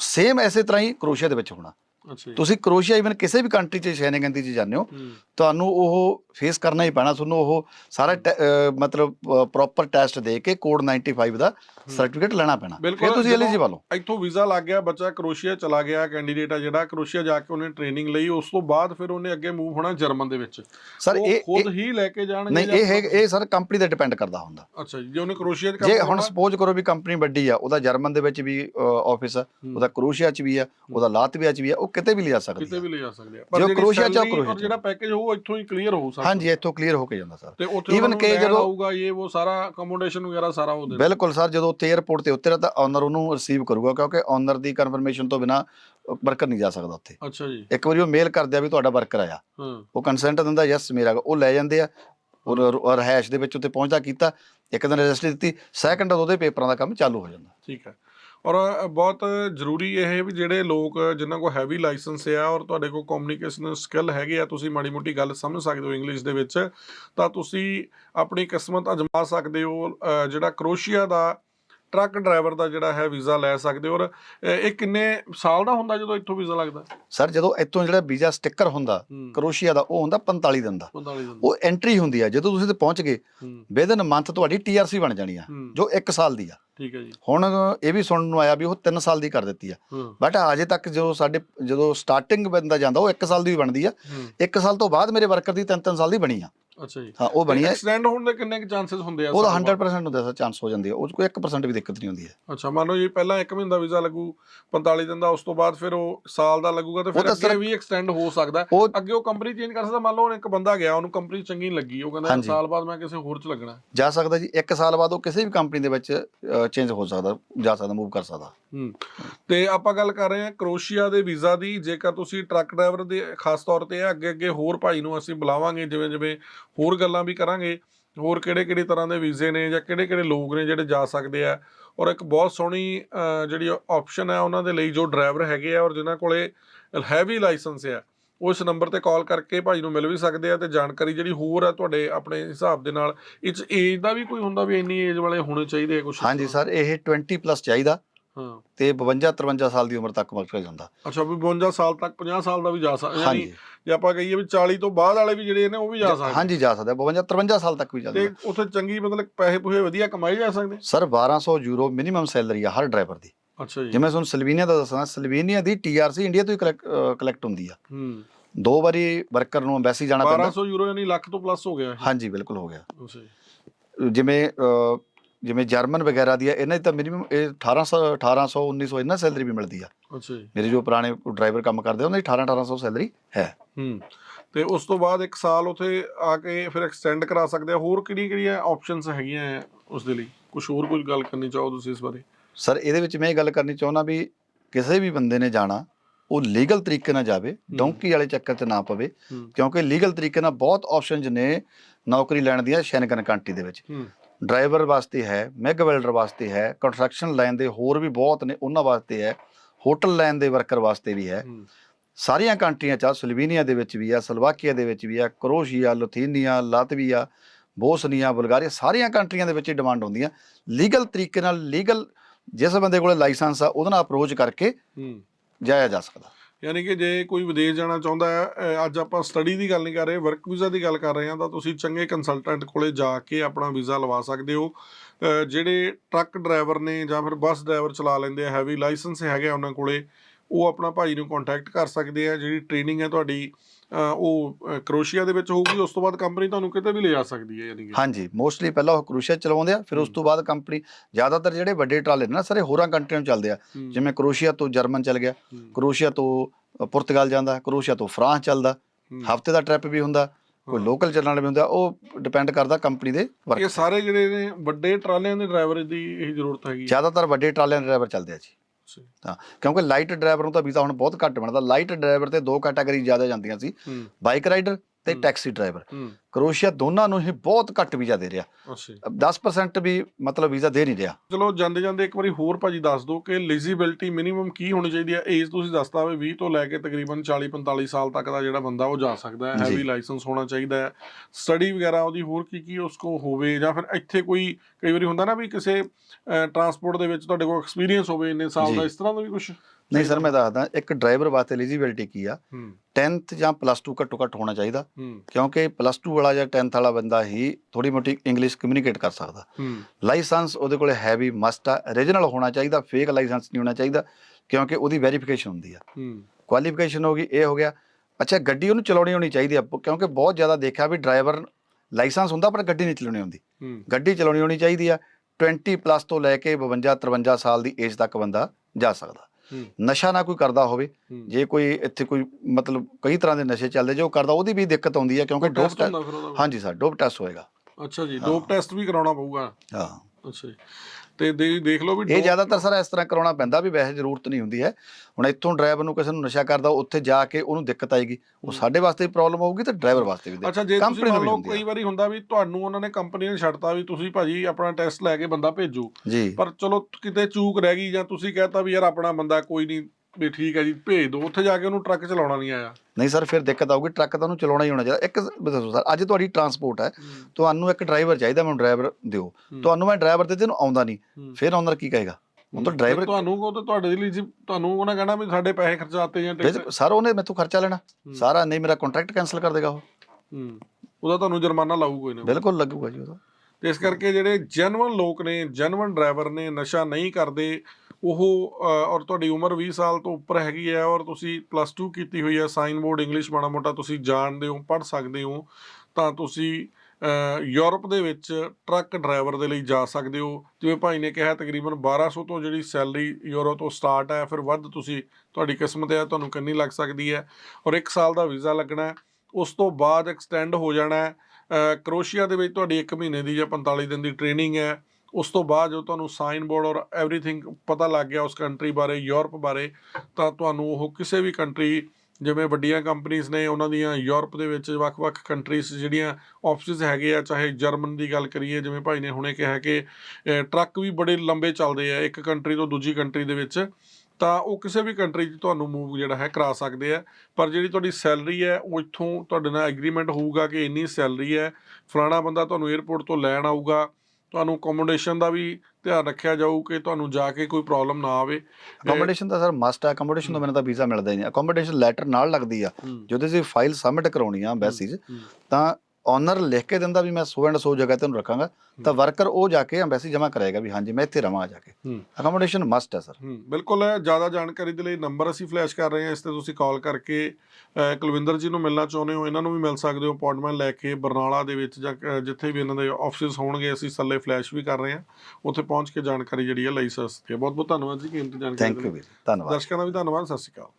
ਸੇਮ ਐਸੇ ਤਰ੍ਹਾਂ ਹੀ ਕਰੋਸ਼ੀਆ ਦੇ ਵਿੱਚ ਹੋਣਾ। ਅੱਛਾ ਤੁਸੀਂ ਕਰੋਸ਼ੀਆ ਇਵਨ ਕਿਸੇ ਵੀ ਕੰਟਰੀ 'ਚ ਸ਼ੈਨਗੰਦੀ 'ਚ ਜਾਂਦੇ ਹੋ ਤੁਹਾਨੂੰ ਉਹ ਫੇਸ ਕਰਨਾ ਹੀ ਪੈਣਾ ਤੁਹਾਨੂੰ ਉਹ ਸਾਰਾ ਮਤਲਬ ਪ੍ਰੋਪਰ ਟੈਸਟ ਦੇ ਕੇ ਕੋਡ 95 ਦਾ ਸਰਟੀਫਿਕੇਟ ਲੈਣਾ ਪੈਣਾ। ਫਿਰ ਤੁਸੀਂ ਐਲੀਜੀਬਲ ਹੋ। ਇੱਥੋਂ ਵੀਜ਼ਾ ਲੱਗ ਗਿਆ ਬੱਚਾ ਕਰੋਸ਼ੀਆ ਚਲਾ ਗਿਆ ਕੈਂਡੀਡੇਟ ਆ ਜਿਹੜਾ ਕਰੋਸ਼ੀਆ ਜਾ ਕੇ ਉਹਨੇ ਟ੍ਰੇਨਿੰਗ ਲਈ ਉਸ ਤੋਂ ਬਾਅਦ ਫਿਰ ਉਹਨੇ ਅੱਗੇ ਮੂਵ ਹੋਣਾ ਜਰਮਨ ਦੇ ਵਿੱਚ। ਸਰ ਇਹ ਖੁਦ ਹੀ ਲੈ ਕੇ ਜਾਣਗੇ ਨਹੀਂ ਇਹ ਹੈ ਇਹ ਸਰ ਕੰਪਨੀ ਤੇ ਡਿਪੈਂਡ ਕਰਦਾ ਹੁੰਦਾ। ਅੱਛਾ ਜੀ ਉਹਨੇ ਕਰੋਸ਼ੀਆ ਜੇ ਹੁਣ ਸਪੋਜ਼ ਕਰੋ ਵੀ ਕੰਪਨੀ ਵੱਡੀ ਆ ਉਹਦਾ ਜਰਮਨ ਦੇ ਵਿੱਚ ਵੀ ਆਫਿਸ ਆ ਉਹਦਾ ਕਰੋਸ਼ੀਆ 'ਚ ਵੀ ਆ ਉਹਦਾ ਲਾਤਵੀਆ 'ਚ ਵੀ ਆ ਉਹ ਕਿਤੇ ਵੀ ਲਿਜਾ ਸਕਦੀ ਕਿਤੇ ਆ। ਵੀ ਲੈ ਜਾ ਸਕਦੇ ਆ। ਜੋ ਜਿਹੜੀ ਕਰੋਸ਼ੀਆ 'ਚ ਆ, salary ਕਰੋਸ਼ੀਆ। ਔਰ 'ਚ। ਜਿਹੜਾ ਪੈਕੇਜ ਹੋਊ ਇੱਥੋਂ ਹੀ ਕਲੀਅਰ ਹੋ ਸਕਦਾ। ਹਾਂਜੀ ਇੱਥੋਂ ਕਲੀਅਰ ਹੋ ਕੇ ਜਾਂਦਾ ਸਰ। ਤੇ ਉੱਥੇ Even ਕਿ ਜਦੋਂ- ਆਊਗਾ ਇਹ ਉਹ ਸਾਰਾ ਅਕੋਮੋਡੇਸ਼ਨ ਵਗੈਰਾ ਸਾਰਾ ਉਹ ਦੇਣਾ ਬਿਲਕੁਲ ਸਰ ਜਦੋਂ ਉੱਥੇ 에어ਪੋਰਟ ਤੇ ਉਤਰਿਆ ਤਾਂ ਓਨਰ ਉਹਨੂੰ ਰਿਸੀਵ ਕਰੂਗਾ ਕਿਉਂਕਿ ਓਨਰ ਦੀ ਕਨਫਰਮੇਸ਼ਨ ਤੋਂ ਬਿਨਾ ਵਰਕਰ ਨਹੀਂ ਜਾ ਸਕਦਾ ਉੱਥੇ। ਅੱਛਾ ਜੀ। ਇੱਕ ਵਾਰੀ ਉਹ ਮੇਲ ਕਰ ਦਿਆ ਵੀ ਤੁਹਾਡਾ ਵਰਕਰ ਆਇਆ। ਹਾਂ। ਉਹ ਕੰਸੈਂਟ ਦਿੰਦਾ ਯੈਸ ਮੇਰਾ ਗਾ। ਉਹ ਲੈ ਜਾਂਦੇ ਆ। ਔਰ ਔਰ ਹੈਸ਼ ਦੇ ਵਿੱਚ ਉੱਤੇ ਪਹੁੰਚਦਾ ਕੀਤਾ। ਇੱਕ ਦਿਨ ਰਜਿਸਟਰੀ ਦਿੱਤੀ। ਸੈਕੰਡ ਉਹਦੇ ਪੇਪਰਾਂ ਦਾ ਕੰਮ ਚਾਲੂ ਹੋ ਜਾਂਦਾ। ਠੀਕ ਹੈ। ਔਰ ਬਹੁਤ ਜ਼ਰੂਰੀ ਇਹ ਵੀ ਜਿਹੜੇ ਲੋਕ ਜਿਨ੍ਹਾਂ ਕੋਲ ਹੈਵੀ ਲਾਇਸੈਂਸ ਆ ਔਰ ਤੁਹਾਡੇ ਕੋਲ ਕਮਿਊਨੀਕੇਸ਼ਨ ਸਕਿੱਲ ਹੈਗੇ ਆ, ਤੁਸੀਂ ਮਾੜੀ ਮੋਟੀ ਗੱਲ ਸਮਝ ਸਕਦੇ ਹੋ ਇੰਗਲਿਸ਼ ਦੇ ਵਿੱਚ, ਤਾਂ ਤੁਸੀਂ ਆਪਣੀ ਕਿਸਮਤ ਅਜਮਾ ਸਕਦੇ ਹੋ ਜਿਹੜਾ ਕਰੋਸ਼ੀਆ ਦਾ ਟਰੱਕ ਡਰਾਈਵਰ ਦਾ ਜਿਹੜਾ ਹੈ ਵੀਜ਼ਾ ਲੈ ਸਕਦੇ ਹੋ ਔਰ ਇਹ ਕਿੰਨੇ ਸਾਲ ਦਾ ਹੁੰਦਾ ਜਦੋਂ ਇੱਥੋਂ ਵੀਜ਼ਾ ਲੱਗਦਾ? ਸਰ ਜਦੋਂ ਇੱਥੋਂ ਜਿਹੜਾ ਵੀਜ਼ਾ ਸਟicker ਹੁੰਦਾ ਹੂੰ। ਕਰੋਸ਼ੀਆ ਦਾ ਉਹ ਹੁੰਦਾ 45 ਦਿਨ ਦਾ। 45 ਦਿਨ ਉਹ ਐਂਟਰੀ ਹੁੰਦੀ ਆ ਜਦੋਂ ਤੁਸੀਂ ਤੇ ਪਹੁੰਚ ਗਏ ਹੂੰ। ਵਿਦਨ ਮੰਥ ਤੁਹਾਡੀ ਟੀਆਰਸੀ ਬਣ ਜਾਣੀ ਆ ਹੂੰ। ਜੋ 1 ਸਾਲ ਦੀ ਆ। ਠੀਕ ਹੈ ਜੀ। ਹੁਣ ਇਹ ਵੀ ਸੁਣਨ ਨੂੰ ਆਇਆ ਵੀ ਉਹ 3 ਸਾਲ ਦੀ ਕਰ ਦਿੱਤੀ ਆ। ਹਾਂ। ਬਟ ਅਜੇ ਤੱਕ ਜੋ ਸਾਡੇ ਜਦੋਂ ਸਟਾਰਟਿੰਗ ਬੰਦਾ ਜਾਂਦਾ ਉਹ 1 ਸਾਲ ਦੀ ਵੀ ਬਣਦੀ ਆ। ਹੂੰ। 1 ਸਾਲ ਤੋਂ ਬਾਅਦ ਮੇਰੇ ਵਰਕਰ ਦੀ 3-3 ਸਾਲ ਦੀ ਬਣੀ ਆ। ਅੱਛਾ ਜੀ ਹਾਂ ਉਹ ਬਣੀ ਆ ਐਕਸਟੈਂਡ ਹੋਣ ਦੇ ਕਿੰਨੇ ਕੁ ਚਾਂਸਸ ਹੁੰਦੇ ਆ ਉਹਦਾ ਸਾਲ ਬਾਅਦ? 100% ਹੁੰਦਾ ਸਰ ਚਾਂਸ ਹੋ ਜਾਂਦੀ ਹੈ ਉਹ 'ਚ ਕੋਈ 1% ਵੀ ਦਿੱਕਤ ਨਹੀਂ ਹੁੰਦੀ ਹੈ ਅੱਛਾ ਮੰਨ ਲਓ ਜੀ ਪਹਿਲਾਂ 1 ਮਹੀਨਾ ਦਾ ਵੀਜ਼ਾ ਲੱਗੂ 45 ਦਿਨ ਦਾ ਉਸ ਤੋਂ ਬਾਅਦ ਫਿਰ ਉਹ ਸਾਲ ਦਾ ਲੱਗੂਗਾ ਤੇ ਫਿਰ ਅੱਗੇ ਵੀ ਐਕਸਟੈਂਡ ਹੋ ਸਕਦਾ ਹੈ। ਅੱਗੇ ਉਹ ਕੰਪਨੀ ਚੇਂਜ ਕਰ ਸਕਦਾ ਮੰਨ ਲਓ ਹੁਣ ਇੱਕ ਬੰਦਾ ਗਿਆ ਉਹਨੂੰ ਕੰਪਨੀ ਚੰਗੀ ਨਹੀਂ ਲੱਗੀ ਉਹ ਕਹਿੰਦਾ। ਸਾਲ ਬਾਅਦ ਮੈਂ ਕਿਸੇ ਹੋਰ 'ਚ ਲੱਗਣਾ ਹੈ। ਜਾ ਸਕਦਾ ਜੀ 1 ਸਾਲ ਬਾਅਦ ਉਹ ਕਿਸੇ ਵੀ ਕੰਪਨੀ ਦੇ ਵਿੱਚ ਚੇਂਜ ਹੋ ਸਕਦਾ ਜਾ ਸਕਦਾ ਮੂਵ ਕਰ ਸਕਦਾ ਹੂੰ। ਤੇ ਆਪਾਂ ਗੱਲ ਕਰ ਰਹੇ ਹਾਂ ਕਰੋਸ਼ੀਆ ਦੇ ਵੀਜ਼ਾ ਦੀ। ਜੇਕਰ ਤੁਸੀਂ ਟਰੱਕ ਡਰਾਈਵਰ ਦੇ ਖਾਸ ਤੌਰ ਤੇ ਇਹ ਅੱਗੇ ਅੱਗੇ ਹੋਰ ਭਾਈ ਨੂੰ ਅਸੀਂ ਬੁਲਾਵਾਂਗੇ, ਜਿਵੇਂ ਜਿਵੇਂ ਹੋਰ ਗੱਲਾਂ ਵੀ ਕਰਾਂਗੇ, ਹੋਰ ਕਿਹੜੇ ਕਿਹੜੇ ਤਰ੍ਹਾਂ ਦੇ ਵੀਜ਼ੇ ਨੇ ਜਾਂ ਕਿਹੜੇ ਕਿਹੜੇ ਲੋਕ ਨੇ ਜਿਹੜੇ ਜਾ ਸਕਦੇ ਆ। ਔਰ ਇੱਕ ਬਹੁਤ ਸੋਹਣੀ ਜਿਹੜੀ ਆਪਸ਼ਨ ਹੈ ਉਹਨਾਂ ਦੇ ਲਈ ਜੋ ਡਰਾਈਵਰ ਹੈਗੇ ਆ ਔਰ ਜਿਨ੍ਹਾਂ ਕੋਲੇ ਹੈਵੀ ਲਾਇਸੈਂਸ ਆ, ਉਸ ਨੰਬਰ ਤੇ ਕਾਲ ਕਰਕੇ ਭਾਈ ਨੂੰ ਮਿਲ ਵੀ ਸਕਦੇ ਆ ਤੇ ਜਾਣਕਾਰੀ ਜਿਹੜੀ ਹੋਰ ਹੈ ਤੁਹਾਡੇ ਆਪਣੇ ਹਿਸਾਬ ਦੇ ਨਾਲ ਇਹ 'ਚ ਏਜ ਦਾ ਵੀ ਕੋਈ ਹੁੰਦਾ ਵੀ ਇੰਨੀ ਏਜ ਵਾਲੇ ਹੋਣੇ ਚਾਹੀਦੇ ਆ ਕੁਝ ਹਾਂਜੀ ਸਰ, ਇਹ 20 ਪਲੱਸ ਚਾਹੀਦਾ। ਹਾਂ। ਤੇ 52 53 ਸਾਲ ਦੀ ਉਮਰ ਤੱਕ ਮਰਕਜ਼ ਹੁੰਦਾ। ਅੱਛਾ ਵੀ 52 ਸਾਲ ਤੱਕ 50 ਸਾਲ ਦਾ ਵੀ ਜਾ ਸਕਦਾ ਯਾਨੀ ਹਾਂਜੀ। ਜੇ ਆਪਾਂ ਕਹੀਏ ਵੀ 40 ਤੋਂ ਬਾਅਦ ਵਾਲੇ ਵੀ ਜਿਹੜੇ ਨੇ ਉਹ ਵੀ ਜਾ ਸਕਦੇ। ਹਾਂਜੀ ਜਾ ਸਕਦਾ 52 53 ਸਾਲ ਤੱਕ ਵੀ ਤੇ ਚੱਲਦਾ ਉੱਥੇ ਚੰਗੀ ਮਤਲਬ ਪੈਸੇ ਪੂਹੇ ਵਧੀਆ ਕਮਾਏ ਜਾ ਸਕਦੇ? ਸਰ 1200 ਯੂਰੋ ਮਿਨੀਮਮ ਸੈਲਰੀ ਆ ਹਰ ਡਰਾਈਵਰ ਦੀ। ਅੱਛਾ ਜੀ। ਜਿਵੇਂ ਤੁਹਾਨੂੰ ਸਲਵੀਨੀਆ ਦਾ ਦੱਸਣਾ ਸਲਵੀਨੀਆ ਦੀ ਟੀਆਰਸੀ ਇੰਡੀਆ ਤੋਂ ਹੀ ਕਲੈਕਟ ਹੁੰਦੀ ਆ। ਹੂੰ। ਦੋ ਵਾਰੀ ਵਰਕਰ ਨੂੰ ਐਮਬੈਸੀ ਜਾਣਾ ਪੈਂਦਾ। 1200 ਯੂਰੋ ਯਾਨੀ ਲੱਖ ਤੋਂ ਪਲੱਸ ਹੋ ਗਿਆ ਇਹ। ਹਾਂਜੀ ਬਿਲਕੁਲ ਹੋ ਗਿਆ। ਅੱਛਾ ਜੀ। ਜਿਵੇਂ ਅਹ, ਜਿਵੇਂ ਜਰਮਨ ਵਗੈਰਾ ਦੀ ਇਹਨਾਂ ਦੀ ਤਾਂ ਮਿਨੀਮਮ ਇਹ 1800 1800 1900 ਇਹਨਾਂ ਸੈਲਰੀ ਵੀ ਮਿਲਦੀ ਆ। ਅੱਛਾ ਜੀ। ਮੇਰੇ ਜੋ ਪੁਰਾਣੇ ਡਰਾਈਵਰ ਕੰਮ ਕਰਦੇ ਉਹਨਾਂ ਦੀ 18 1800 ਸੈਲਰੀ ਹੈ। ਹੂੰ। ਤੇ ਉਸ ਤੋਂ ਬਾਅਦ ਇੱਕ ਸਾਲ ਉਥੇ ਆ ਕੇ ਫਿਰ ਐਕਸਟੈਂਡ ਕਰਾ ਸਕਦੇ ਆ। ਹੋਰ ਕਿਹੜੀਆਂ ਕਿਹੜੀਆਂ ਆਪਸ਼ਨਸ ਹੈਗੀਆਂ ਉਸ ਦੇ ਲਈ? ਕੁਝ ਹੋਰ ਕੋਈ ਗੱਲ ਕਰਨੀ ਚਾਹੋ ਤੁਸੀਂ ਇਸ ਬਾਰੇ? ਸਰ ਇਹਦੇ ਵਿੱਚ ਮੈਂ ਇਹ ਗੱਲ ਕਰਨੀ ਚਾਹੁੰਦਾ ਵੀ ਕਿਸੇ ਵੀ ਬੰਦੇ ਨੇ ਜਾਣਾ ਉਹ ਲੀਗਲ ਤਰੀਕੇ ਨਾਲ ਜਾਵੇ ਡੌਂਕੀ ਵਾਲੇ ਚੱਕਰ 'ਚ ਨਾ ਪਵੇ ਕਿਉਂਕਿ ਲੀਗਲ ਤਰੀਕੇ ਨਾਲ ਬਹੁਤ ਆਪਸ਼ਨਸ ਨੇ ਨੌਕਰੀ ਲੈਣ ਦੀਆਂ ਸ਼ੈਨਗਨ ਕੰਟਰੀ ਦੇ ਵਿੱਚ। ਡਰਾਈਵਰ ਵਾਸਤੇ ਹੈ ਮੈਗ ਵੈਲਡਰ ਵਾਸਤੇ ਹੈ ਕੰਸਟਰਕਸ਼ਨ ਲਾਈਨ ਦੇ ਹੋਰ ਵੀ ਬਹੁਤ ਨੇ ਉਹਨਾਂ ਵਾਸਤੇ ਹੈ ਹੋਟਲ ਲਾਈਨ ਦੇ ਵਰਕਰ ਵਾਸਤੇ ਵੀ ਹੈ। ਸਾਰੀਆਂ ਕੰਟਰੀਆਂ ਚ ਆ, ਸਲੋਵੇਨੀਆ ਦੇ ਵਿੱਚ ਵੀ ਆ ਸਲੋਵਾਕੀਆ ਦੇ ਵਿੱਚ ਵੀ ਆ ਕਰੋਸ਼ੀਆ ਲੁਥੀਨੀਆ ਲਾਤਵੀਆ ਬੋਸਨੀਆ ਬੁਲਗਾਰੀਆ ਸਾਰੀਆਂ ਕੰਟਰੀਆਂ ਦੇ ਵਿੱਚ ਇਹ ਡਿਮਾਂਡ ਹੁੰਦੀ ਆ। ਲੀਗਲ ਤਰੀਕੇ ਨਾਲ ਲੀਗਲ ਜਿਸ ਬੰਦੇ ਕੋਲੇ ਲਾਇਸੈਂਸ ਆ ਉਹਦੇ ਨਾਲ ਅਪਰੋਚ ਕਰਕੇ ਜਾਇਆ ਜਾ ਸਕਦਾ। ਯਾਨੀ ਕਿ ਜੇ ਕੋਈ ਵਿਦੇਸ਼ ਜਾਣਾ ਚਾਹੁੰਦਾ ਹੈ ਅੱਜ ਆਪਾਂ ਸਟੱਡੀ ਦੀ ਗੱਲ ਨਹੀਂ ਕਰ ਰਹੇ ਵਰਕ ਵੀਜ਼ਾ ਦੀ ਗੱਲ ਕਰ ਰਹੇ ਹਾਂ, ਤਾਂ ਤੁਸੀਂ ਚੰਗੇ ਕੰਸਲਟੈਂਟ ਕੋਲੇ ਜਾ ਕੇ ਆਪਣਾ ਵੀਜ਼ਾ ਲਵਾ ਸਕਦੇ ਹੋ। ਜਿਹੜੇ ਟਰੱਕ ਡਰਾਈਵਰ ਨੇ ਜਾਂ ਫਿਰ ਬੱਸ ਡਰਾਈਵਰ ਚਲਾ ਲੈਂਦੇ ਆ ਹੈਵੀ ਲਾਇਸੈਂਸ ਹੈਗੇ ਆ ਉਹਨਾਂ ਕੋਲੇ, ਉਹ ਆਪਣਾ ਭਾਈ ਨੂੰ ਕੰਟੈਕਟ ਕਰ ਸਕਦੇ ਆ, ਜਿਹੜੀ ਟ੍ਰੇਨਿੰਗ ਹੈ ਤੁਹਾਡੀ ਉਹ ਕਰੋਸ਼ੀਆ ਦੇ ਵਿੱਚ ਹੋਊਗੀ ਉਸ ਤੋਂ ਬਾਅਦ ਕੰਪਨੀ ਤੁਹਾਨੂੰ ਕਿਤੇ ਵੀ ਲਿਜਾ ਸਕਦੀ ਹੈ ਯਾਨੀ ਕਿ। ਹਾਂਜੀ ਮੋਸਟਲੀ ਪਹਿਲਾਂ ਉਹ ਕਰੋਸ਼ੀਆ ਚਲਾਉਂਦੇ ਆ ਫਿਰ ਉਸ ਤੋਂ ਬਾਅਦ ਕੰਪਨੀ ਜ਼ਿਆਦਾਤਰ ਜਿਹੜੇ ਵੱਡੇ ਟਰਾਲੇ ਨੇ ਨਾ ਸਾਰੇ ਹੋਰਾਂ ਕੰਟਰੀਆਂ ਨੂੰ ਚੱਲਦੇ ਆ। ਜਿਵੇਂ ਕਰੋਸ਼ੀਆ ਤੋਂ ਜਰਮਨ ਚੱਲ ਗਿਆ ਕਰੋਸ਼ੀਆ ਤੋਂ ਪੁਰਤਗਾਲ ਜਾਂਦਾ ਕਰੋਸ਼ੀਆ ਤੋਂ ਫਰਾਂਸ ਚੱਲਦਾ। ਹਫ਼ਤੇ ਦਾ ਟ੍ਰਿਪ ਵੀ ਹੁੰਦਾ ਕੋਈ। ਲੋਕਲ ਚੱਲਣ ਵਾਲੇ ਵੀ ਹੁੰਦਾ ਉਹ ਡਿਪੈਂਡ ਕਰਦਾ ਕੰਪਨੀ ਦੇ ਇਹ ਵਰਕ ਸਾਰੇ ਜਿਹੜੇ ਨੇ ਵੱਡੇ ਟਰਾਲਿਆਂ ਦੇ ਡਰਾਈਵਰ ਦੀ ਇਹ ਜ਼ਰੂਰਤ ਹੈਗੀ ਹੈ। ਜ਼ਿਆਦਾਤਰ ਵੱਡੇ ਟਰਾਲਿਆਂ ਦੇ ਡਰਾਈਵਰ ਚੱਲਦੇ ਆ ਜੀ। ਹਾਂ ਕਿਉਂਕਿ ਲਾਈਟ ਡਰਾਈਵਰ ਨੂੰ ਤਾਂ ਵੀਜ਼ਾ ਹੁਣ ਬਹੁਤ ਘੱਟ ਮਿਲਦਾ। ਲਾਈਟ ਡਰਾਈਵਰ ਤੇ ਦੋ ਕੈਟਾਗਰੀ ਜ਼ਿਆਦਾ ਜਾਂਦੀਆਂ ਸੀ। ਬਾਈਕ ਰਾਈਡਰ ਤੇ। ਟੈਕਸੀ ਡਰਾਈਵਰ ਕਰੋਸ਼ੀਆ ਦੋਨਾਂ ਨੂੰ ਹੀ ਬਹੁਤ ਘੱਟ ਵੀਜ਼ਾ ਦੇ ਰਿਹਾ ਅੱਛਾ ਜੀ। 10% ਵੀ ਮਤਲਬ ਵੀਜ਼ਾ ਦੇ ਨਹੀਂ ਰਿਹਾ ਚਲੋ ਜਾਂਦੇ ਜਾਂਦੇ ਇੱਕ ਵਾਰੀ ਹੋਰ ਭਾਜੀ ਦੱਸ ਦਿਓ ਕਿ ਐਲੀਜੀਬਿਲਟੀ ਮਿਨੀਮਮ ਕੀ ਹੋਣੀ ਚਾਹੀਦੀ ਹੈ ਏਜ ਤੁਸੀਂ ਦੱਸਤਾ ਵੀ 20 ਤੋਂ ਲੈ ਕੇ ਤਕਰੀਬਨ 40 45 ਸਾਲ ਤੱਕ ਦਾ ਜਿਹੜਾ ਬੰਦਾ ਉਹ ਜਾ ਸਕਦਾ ਹੈ। ਹੈਵੀ ਲਾਇਸੈਂਸ ਹੋਣਾ ਚਾਹੀਦਾ ਹੈ ਸਟੱਡੀ ਵਗੈਰਾ ਉਹਦੀ ਹੋਰ ਕੀ ਕੀ ਉਸ ਕੋ ਹੋਵੇ ਜਾਂ ਫਿਰ ਇੱਥੇ ਕੋਈ ਕਈ ਵਾਰੀ ਹੁੰਦਾ ਨਾ ਵੀ ਕਿਸੇ ਟਰਾਂਸਪੋਰਟ ਦੇ ਵਿੱਚ ਤੁਹਾਡੇ ਕੋਲ ਐਕਸਪੀਰੀਅੰਸ ਹੋਵੇ ਇੰਨੇ ਸਾਲ ਦਾ। ਇਸ ਤਰ੍ਹਾਂ ਦਾ ਵੀ ਕੁਝ ਨਹੀਂ ਸਰ ਮੈਂ ਦੱਸਦਾ ਇੱਕ ਡਰਾਈਵਰ ਵਾਸਤੇ ਐਲੀਜੀਬਿਲਟੀ ਕੀ ਆ? ਹੂੰ। 10th ਜਾਂ ਪਲੱਸ 2 ਘੱਟੋ ਘੱਟ ਹੋਣਾ ਚਾਹੀਦਾ। ਹੂੰ। ਕਿਉਂਕਿ ਪਲੱਸ 2 ਵਾਲਾ ਜਾਂ 10th ਵਾਲਾ ਬੰਦਾ ਹੀ ਥੋੜੀ ਮੋਟੀ ਇੰਗਲਿਸ਼ ਕਮਿਊਨੀਕੇਟ ਕਰ ਸਕਦਾ। ਹੂੰ। ਲਾਇਸੈਂਸ ਉਹਦੇ ਕੋਲੇ ਹੈਵੀ ਮਸਟ ਆ origignal ਹੋਣਾ ਚਾਹੀਦਾ ਫੇਕ ਲਾਇਸੈਂਸ ਨਹੀਂ ਹੋਣਾ ਚਾਹੀਦਾ ਕਿਉਂਕਿ ਉਹਦੀ ਵੈਰੀਫਿਕੇਸ਼ਨ ਹੁੰਦੀ ਆ। ਹੂੰ। ਕੁਆਲੀਫਿਕੇਸ਼ਨ ਹੋ ਗਈ ਇਹ ਹੋ ਗਿਆ। ਅੱਛਾ ਗੱਡੀ ਉਹਨੂੰ ਚਲਾਉਣੀ ਹੋਣੀ ਚਾਹੀਦੀ ਆ ਕਿਉਂਕਿ ਬਹੁਤ ਜ਼ਿਆਦਾ ਦੇਖਿਆ ਵੀ ਡਰਾਈਵਰ ਲਾਇਸੈਂਸ ਹੁੰਦਾ ਪਰ ਗੱਡੀ ਨਹੀਂ ਚਲਾਉਣੀ ਹੁੰਦੀ। ਹੂੰ। ਗੱਡੀ ਚਲਾਉਣੀ ਹੋਣੀ ਚਾਹੀਦੀ ਆ 20 ਪਲੱਸ ਤੋਂ ਲੈ ਕੇ 52 53 ਸਾਲ ਦੀ ਏਜ ਤੱਕ ਬੰਦਾ ਜਾ ਸਕਦਾ। ਹੂੰ ਨਸ਼ਾ ਨਾ ਕੋਈ ਕਰਦਾ ਹੋਵੇ। ਜੇ ਕੋਈ ਇੱਥੇ ਕੋਈ ਮਤਲਬ ਕਈ ਤਰ੍ਹਾਂ ਦੇ ਨਸ਼ੇ ਚੱਲਦੇ ਜੋ ਕਰਦਾ ਉਹਦੀ ਵੀ ਦਿੱਕਤ ਆਉਂਦੀ ਹੈ ਕਿਉਂਕਿ ਡੋਪ ਟੈਸਟ ਹਾਂਜੀ ਸਰ ਡੋਪ ਟੈਸਟ ਹੋਏਗਾ। ਅੱਛਾ ਜੀ ਡੋਪ ਟੈਸਟ ਵੀ ਕਰਾਉਣਾ ਪਊਗਾ। ਹਾਂ। ਅੱਛਾ ਜੀ। ਤੇ ਦੇਖ ਲਓ ਵੀ ਇਹ ਜ਼ਿਆਦਾਤਰ ਸਰ ਇਸ ਤਰ੍ਹਾਂ ਕਰਾਉਣਾ ਪੈਂਦਾ ਵੀ ਵੈਸੇ ਜ਼ਰੂਰਤ ਨਹੀਂ ਹੁੰਦੀ ਹੈ ਹੁਣ ਇੱਥੋਂ ਡਰਾਈਵਰ ਨੂੰ ਕਿਸੇ ਨੂੰ ਨਸ਼ਾ ਕਰਦਾ ਉੱਥੇ ਜਾ ਕੇ ਉਹਨੂੰ ਦਿੱਕਤ ਆਏਗੀ ਉਹ ਸਾਡੇ ਵਾਸਤੇ ਵੀ ਪ੍ਰੋਬਲਮ ਹੋਊਗੀ ਤੇ ਡਰਾਈਵਰ ਵਾਸਤੇ ਵੀ। ਅੱਛਾ ਜੇ ਤੁਸੀਂ ਮੰਨ ਲਓ। ਕਈ ਵਾਰੀ ਹੁੰਦਾ ਵੀ ਤੁਹਾਨੂੰ ਉਹਨਾਂ ਨੇ ਕੰਪਨੀ ਨੇ ਛੱਡਤਾ ਵੀ ਤੁਸੀਂ ਭਾਜੀ ਆਪਣਾ ਟੈਸਟ ਲੈ ਕੇ ਬੰਦਾ ਭੇਜੋ ਪਰ ਚਲੋ ਕਿਤੇ ਚੂਕ ਰਹਿ ਗਈ ਜਾਂ ਤੁਸੀਂ ਕਹਤਾ ਵੀ ਯਾਰ ਆਪਣਾ ਬੰਦਾ ਕੋਈ ਨਹੀਂ ਵੀ ਠੀਕ ਹੈ ਜੀ ਭੇਜ ਦਿਓ ਉੱਥੇ ਜਾ ਕੇ ਉਹਨੂੰ ਟਰੱਕ ਚਲਾਉਣਾ ਨਹੀਂ ਆਇਆ। ਨਹੀਂ ਸਰ ਫਿਰ ਦਿੱਕਤ ਆਊਗੀ ਟਰੱਕ ਤਾਂ ਉਹਨੂੰ ਚਲਾਉਣਾ ਹੀ ਹੋਣਾ ਚਾਹੀਦਾ। ਇੱਕ ਦੱਸੋ ਸਰ ਅੱਜ ਤੁਹਾਡੀ ਟਰਾਂਸਪੋਰਟ ਹੈ ਤੁਹਾਨੂੰ ਇੱਕ ਡਰਾਈਵਰ ਚਾਹੀਦਾ ਮੈਨੂੰ ਡਰਾਈਵਰ ਦਿਓ। ਤੁਹਾਨੂੰ ਮੈਂ ਡਰਾਈਵਰ ਦੇ ਤੈਨੂੰ ਆਉਂਦਾ ਨਹੀਂ। ਫਿਰ ਓਨਰ ਕੀ ਕਹੇਗਾ? ਹੁਣ ਤਾਂ ਡਰਾਈਵਰ ਤੁਹਾਨੂੰ ਉਹ ਤਾਂ ਤੁਹਾਡੇ ਲਈ ਜੀ ਤੁਹਾਨੂੰ ਉਹਨਾਂ ਕਹਿਣਾ ਵੀ ਸਾਡੇ ਪੈਸੇ ਖਰਚਾਤੇ ਜਾਂ ਟਿਕਟ। ਸਰ ਉਹਨੇ ਮੈਥੋਂ ਖਰਚਾ ਲੈਣਾ। ਸਾਰਾ ਨਹੀਂ ਮੇਰਾ ਕੰਟਰੈਕਟ ਕੈਨਸਲ ਕਰ ਦੇਗਾ ਉਹ। ਹੂੰ। ਉਹਦਾ ਤੁਹਾਨੂੰ ਜੁਰਮਾਨਾ ਲਾਊ ਕੋਈ ਨਾ। ਬਿਲਕੁਲ ਲੱਗੂਗਾ ਜੀ ਉਹਦਾ। ਤੇ ਇਸ ਕਰਕੇ ਜਿਹੜੇ ਜੈਨੂਇਨ ਲੋਕ ਨੇ ਜੈਨੂਇਨ ਡਰਾਈਵਰ ਨੇ ਨਸ਼ਾ ਨਹੀਂ ਕਰਦੇ ਉਹ ਔਰ ਤੁਹਾਡੀ ਉਮਰ 20 ਸਾਲ ਤੋਂ ਉੱਪਰ ਹੈਗੀ ਹੈ ਔਰ ਤੁਸੀਂ ਪਲੱਸ 2 ਕੀਤੀ ਹੋਈ ਹੈ ਸਾਈਨ ਬੋਰਡ ਇੰਗਲਿਸ਼ ਮਾੜਾ ਮੋਟਾ ਤੁਸੀਂ ਜਾਣਦੇ ਹੋ ਪੜ੍ਹ ਸਕਦੇ ਹੋ ਤਾਂ ਤੁਸੀਂ ਅ, ਯੂਰਪ ਦੇ ਵਿੱਚ ਟਰੱਕ ਡਰਾਈਵਰ ਦੇ ਲਈ ਜਾ ਸਕਦੇ ਹੋ। ਜਿਵੇਂ ਭਾਈ ਨੇ ਕਿਹਾ ਤਕਰੀਬਨ 1200 ਤੋਂ ਜਿਹੜੀ ਸੈਲਰੀ ਯੂਰੋ ਤੋਂ ਸਟਾਰਟ ਹੈ ਫਿਰ ਵੱਧ ਤੁਸੀਂ ਤੁਹਾਡੀ ਕਿਸਮਤ ਹੈ ਤੁਹਾਨੂੰ ਕਿੰਨੀ ਲੱਗ ਸਕਦੀ ਹੈ। ਔਰ 1 ਸਾਲ ਦਾ ਵੀਜ਼ਾ ਲੱਗਣਾ ਉਸ ਤੋਂ ਬਾਅਦ ਐਕਸਟੈਂਡ ਹੋ ਜਾਣਾ ਹੈ। ਕਰੋਸ਼ੀਆ ਦੇ ਵਿੱਚ ਤੁਹਾਡੀ 1 ਮਹੀਨੇ ਦੀ ਜਾਂ 45 ਦਿਨ ਦੀ ਟ੍ਰੇਨਿੰਗ ਹੈ। ਉਸ ਤੋਂ ਬਾਅਦ ਜਦੋਂ ਤੁਹਾਨੂੰ ਸਾਈਨ ਬੋਰਡ ਔਰ ਐਵਰੀਥਿੰਗ ਪਤਾ ਲੱਗ ਗਿਆ ਉਸ ਕੰਟਰੀ ਬਾਰੇ, ਯੂਰਪ ਬਾਰੇ, ਤਾਂ ਤੁਹਾਨੂੰ ਉਹ ਕਿਸੇ ਵੀ ਕੰਟਰੀ ਜਿਵੇਂ ਵੱਡੀਆਂ ਕੰਪਨੀਆਂ ਨੇ, ਉਹਨਾਂ ਦੀਆਂ ਯੂਰਪ ਦੇ ਵਿੱਚ ਵੱਖ-ਵੱਖ ਕੰਟਰੀਜ਼ ਜਿਹੜੀਆਂ ਆਫਿਸਿਸ ਹੈਗੇ ਆ, ਚਾਹੇ ਜਰਮਨ ਦੀ ਗੱਲ ਕਰੀਏ, ਜਿਵੇਂ ਭਾਈ ਨੇ ਹੁਣੇ ਕਿਹਾ ਕਿ ਟਰੱਕ ਵੀ ਬੜੇ ਲੰਬੇ ਚੱਲਦੇ ਆ, ਇੱਕ ਕੰਟਰੀ ਤੋਂ ਦੂਜੀ ਕੰਟਰੀ ਦੇ ਵਿੱਚ, ਤਾਂ ਉਹ ਕਿਸੇ ਵੀ ਕੰਟਰੀ 'ਚ ਤੁਹਾਨੂੰ ਮੂਵ ਜਿਹੜਾ ਹੈ ਕਰਾ ਸਕਦੇ ਆ, ਪਰ ਜਿਹੜੀ ਤੁਹਾਡੀ ਸੈਲਰੀ ਹੈ, ਉਹ ਇੱਥੋਂ ਤੁਹਾਡੇ ਨਾਲ ਐਗਰੀਮੈਂਟ ਹੋਊਗਾ ਕਿ ਇੰਨੀ ਸੈਲਰੀ ਹੈ, ਫਲਾਣਾ ਬੰਦਾ ਤੁਹਾਨੂੰ 에ਅਰਪੋਰਟ ਤੋਂ ਲੈਣ ਆਊਗਾ ਤੁਹਾਨੂੰ ਅਕੋਮੋਡੇਸ਼ਨ ਦਾ ਵੀ ਧਿਆਨ ਰੱਖਿਆ ਜਾਊ ਕਿ ਤੁਹਾਨੂੰ ਜਾ ਕੇ ਕੋਈ ਪ੍ਰੋਬਲਮ ਨਾ ਆਵੇ। ਅਕੋਮੋਡੇਸ਼ਨ ਤਾਂ ਸਰ ਮਸਟ ਹੈ ਅਕੋਮੋਡੇਸ਼ਨ ਤੋਂ ਬਿਨਾਂ ਤਾਂ ਵੀਜ਼ਾ ਮਿਲਦਾ ਹੀ ਨਹੀਂ। ਅਕੋਮੋਡੇਸ਼ਨ ਲੈਟਰ ਨਾਲ ਲੱਗਦੀ ਆ। ਜਦੋਂ ਤੁਸੀਂ ਫਾਈਲ ਸਬਮਿਟ ਕਰਾਉਣੀ ਆ ਐਮਬੈਸੀ 'ਚ ਤਾਂ ਓਨਰ ਲਿਖ ਕੇ ਦਿੰਦਾ ਵੀ ਮੈਂ ਸੋ ਐਂਡ ਸੋ ਜਗ੍ਹਾ ਤੇ ਉਹਨੂੰ ਰੱਖਾਂਗਾ ਤਾਂ ਵਰਕਰ ਉਹ ਜਾ ਕੇ ਐਮਬੈਸੀ ਜਮ੍ਹਾਂ ਕਰਾਏਗਾ ਵੀ ਹਾਂਜੀ ਮੈਂ ਇੱਥੇ ਰਵਾਂ ਜਾ ਕੇ। ਅਕੋਮੋਡੇਸ਼ਨ ਮਸਟ ਹੈ ਸਰ ਬਿਲਕੁਲ ਹੈ ਜ਼ਿਆਦਾ ਜਾਣਕਾਰੀ ਦੇ ਲਈ ਨੰਬਰ ਅਸੀਂ ਫਲੈਸ਼ ਕਰ ਰਹੇ ਹਾਂ ਇਸ ਤੇ ਤੁਸੀਂ ਕਾਲ ਕਰਕੇ ਕੁਲਵਿੰਦਰ ਜੀ ਨੂੰ ਮਿਲਣਾ ਚਾਹੁੰਦੇ ਹੋ ਇਹਨਾਂ ਨੂੰ ਵੀ ਮਿਲ ਸਕਦੇ ਹੋ ਅਪਾਇੰਟਮੈਂਟ ਲੈ ਕੇ ਬਰਨਾਲਾ ਦੇ ਵਿੱਚ ਜਾਂ ਜਿੱਥੇ ਵੀ ਇਹਨਾਂ ਦੇ ਆਫਿਸਿਸ ਹੋਣਗੇ ਅਸੀਂ ਥੱਲੇ ਫਲੈਸ਼ ਵੀ ਕਰ ਰਹੇ ਹਾਂ ਉੱਥੇ ਪਹੁੰਚ ਕੇ ਜਾਣਕਾਰੀ ਜਿਹੜੀ ਹੈ ਲਈ ਸਕਦੀ ਬਹੁਤ ਬਹੁਤ ਧੰਨਵਾਦ ਜੀ ਕੀਮਤੀ ਜਾਣਕਾਰੀ ਥੈਂਕ ਯੂ ਵੀਰ ਧੰਨਵਾਦ। ਦਰਸ਼ਕਾਂ ਦਾ ਵੀ ਧੰਨਵਾਦ ਸਤਿ ਸ਼੍ਰੀ ਅਕਾਲ।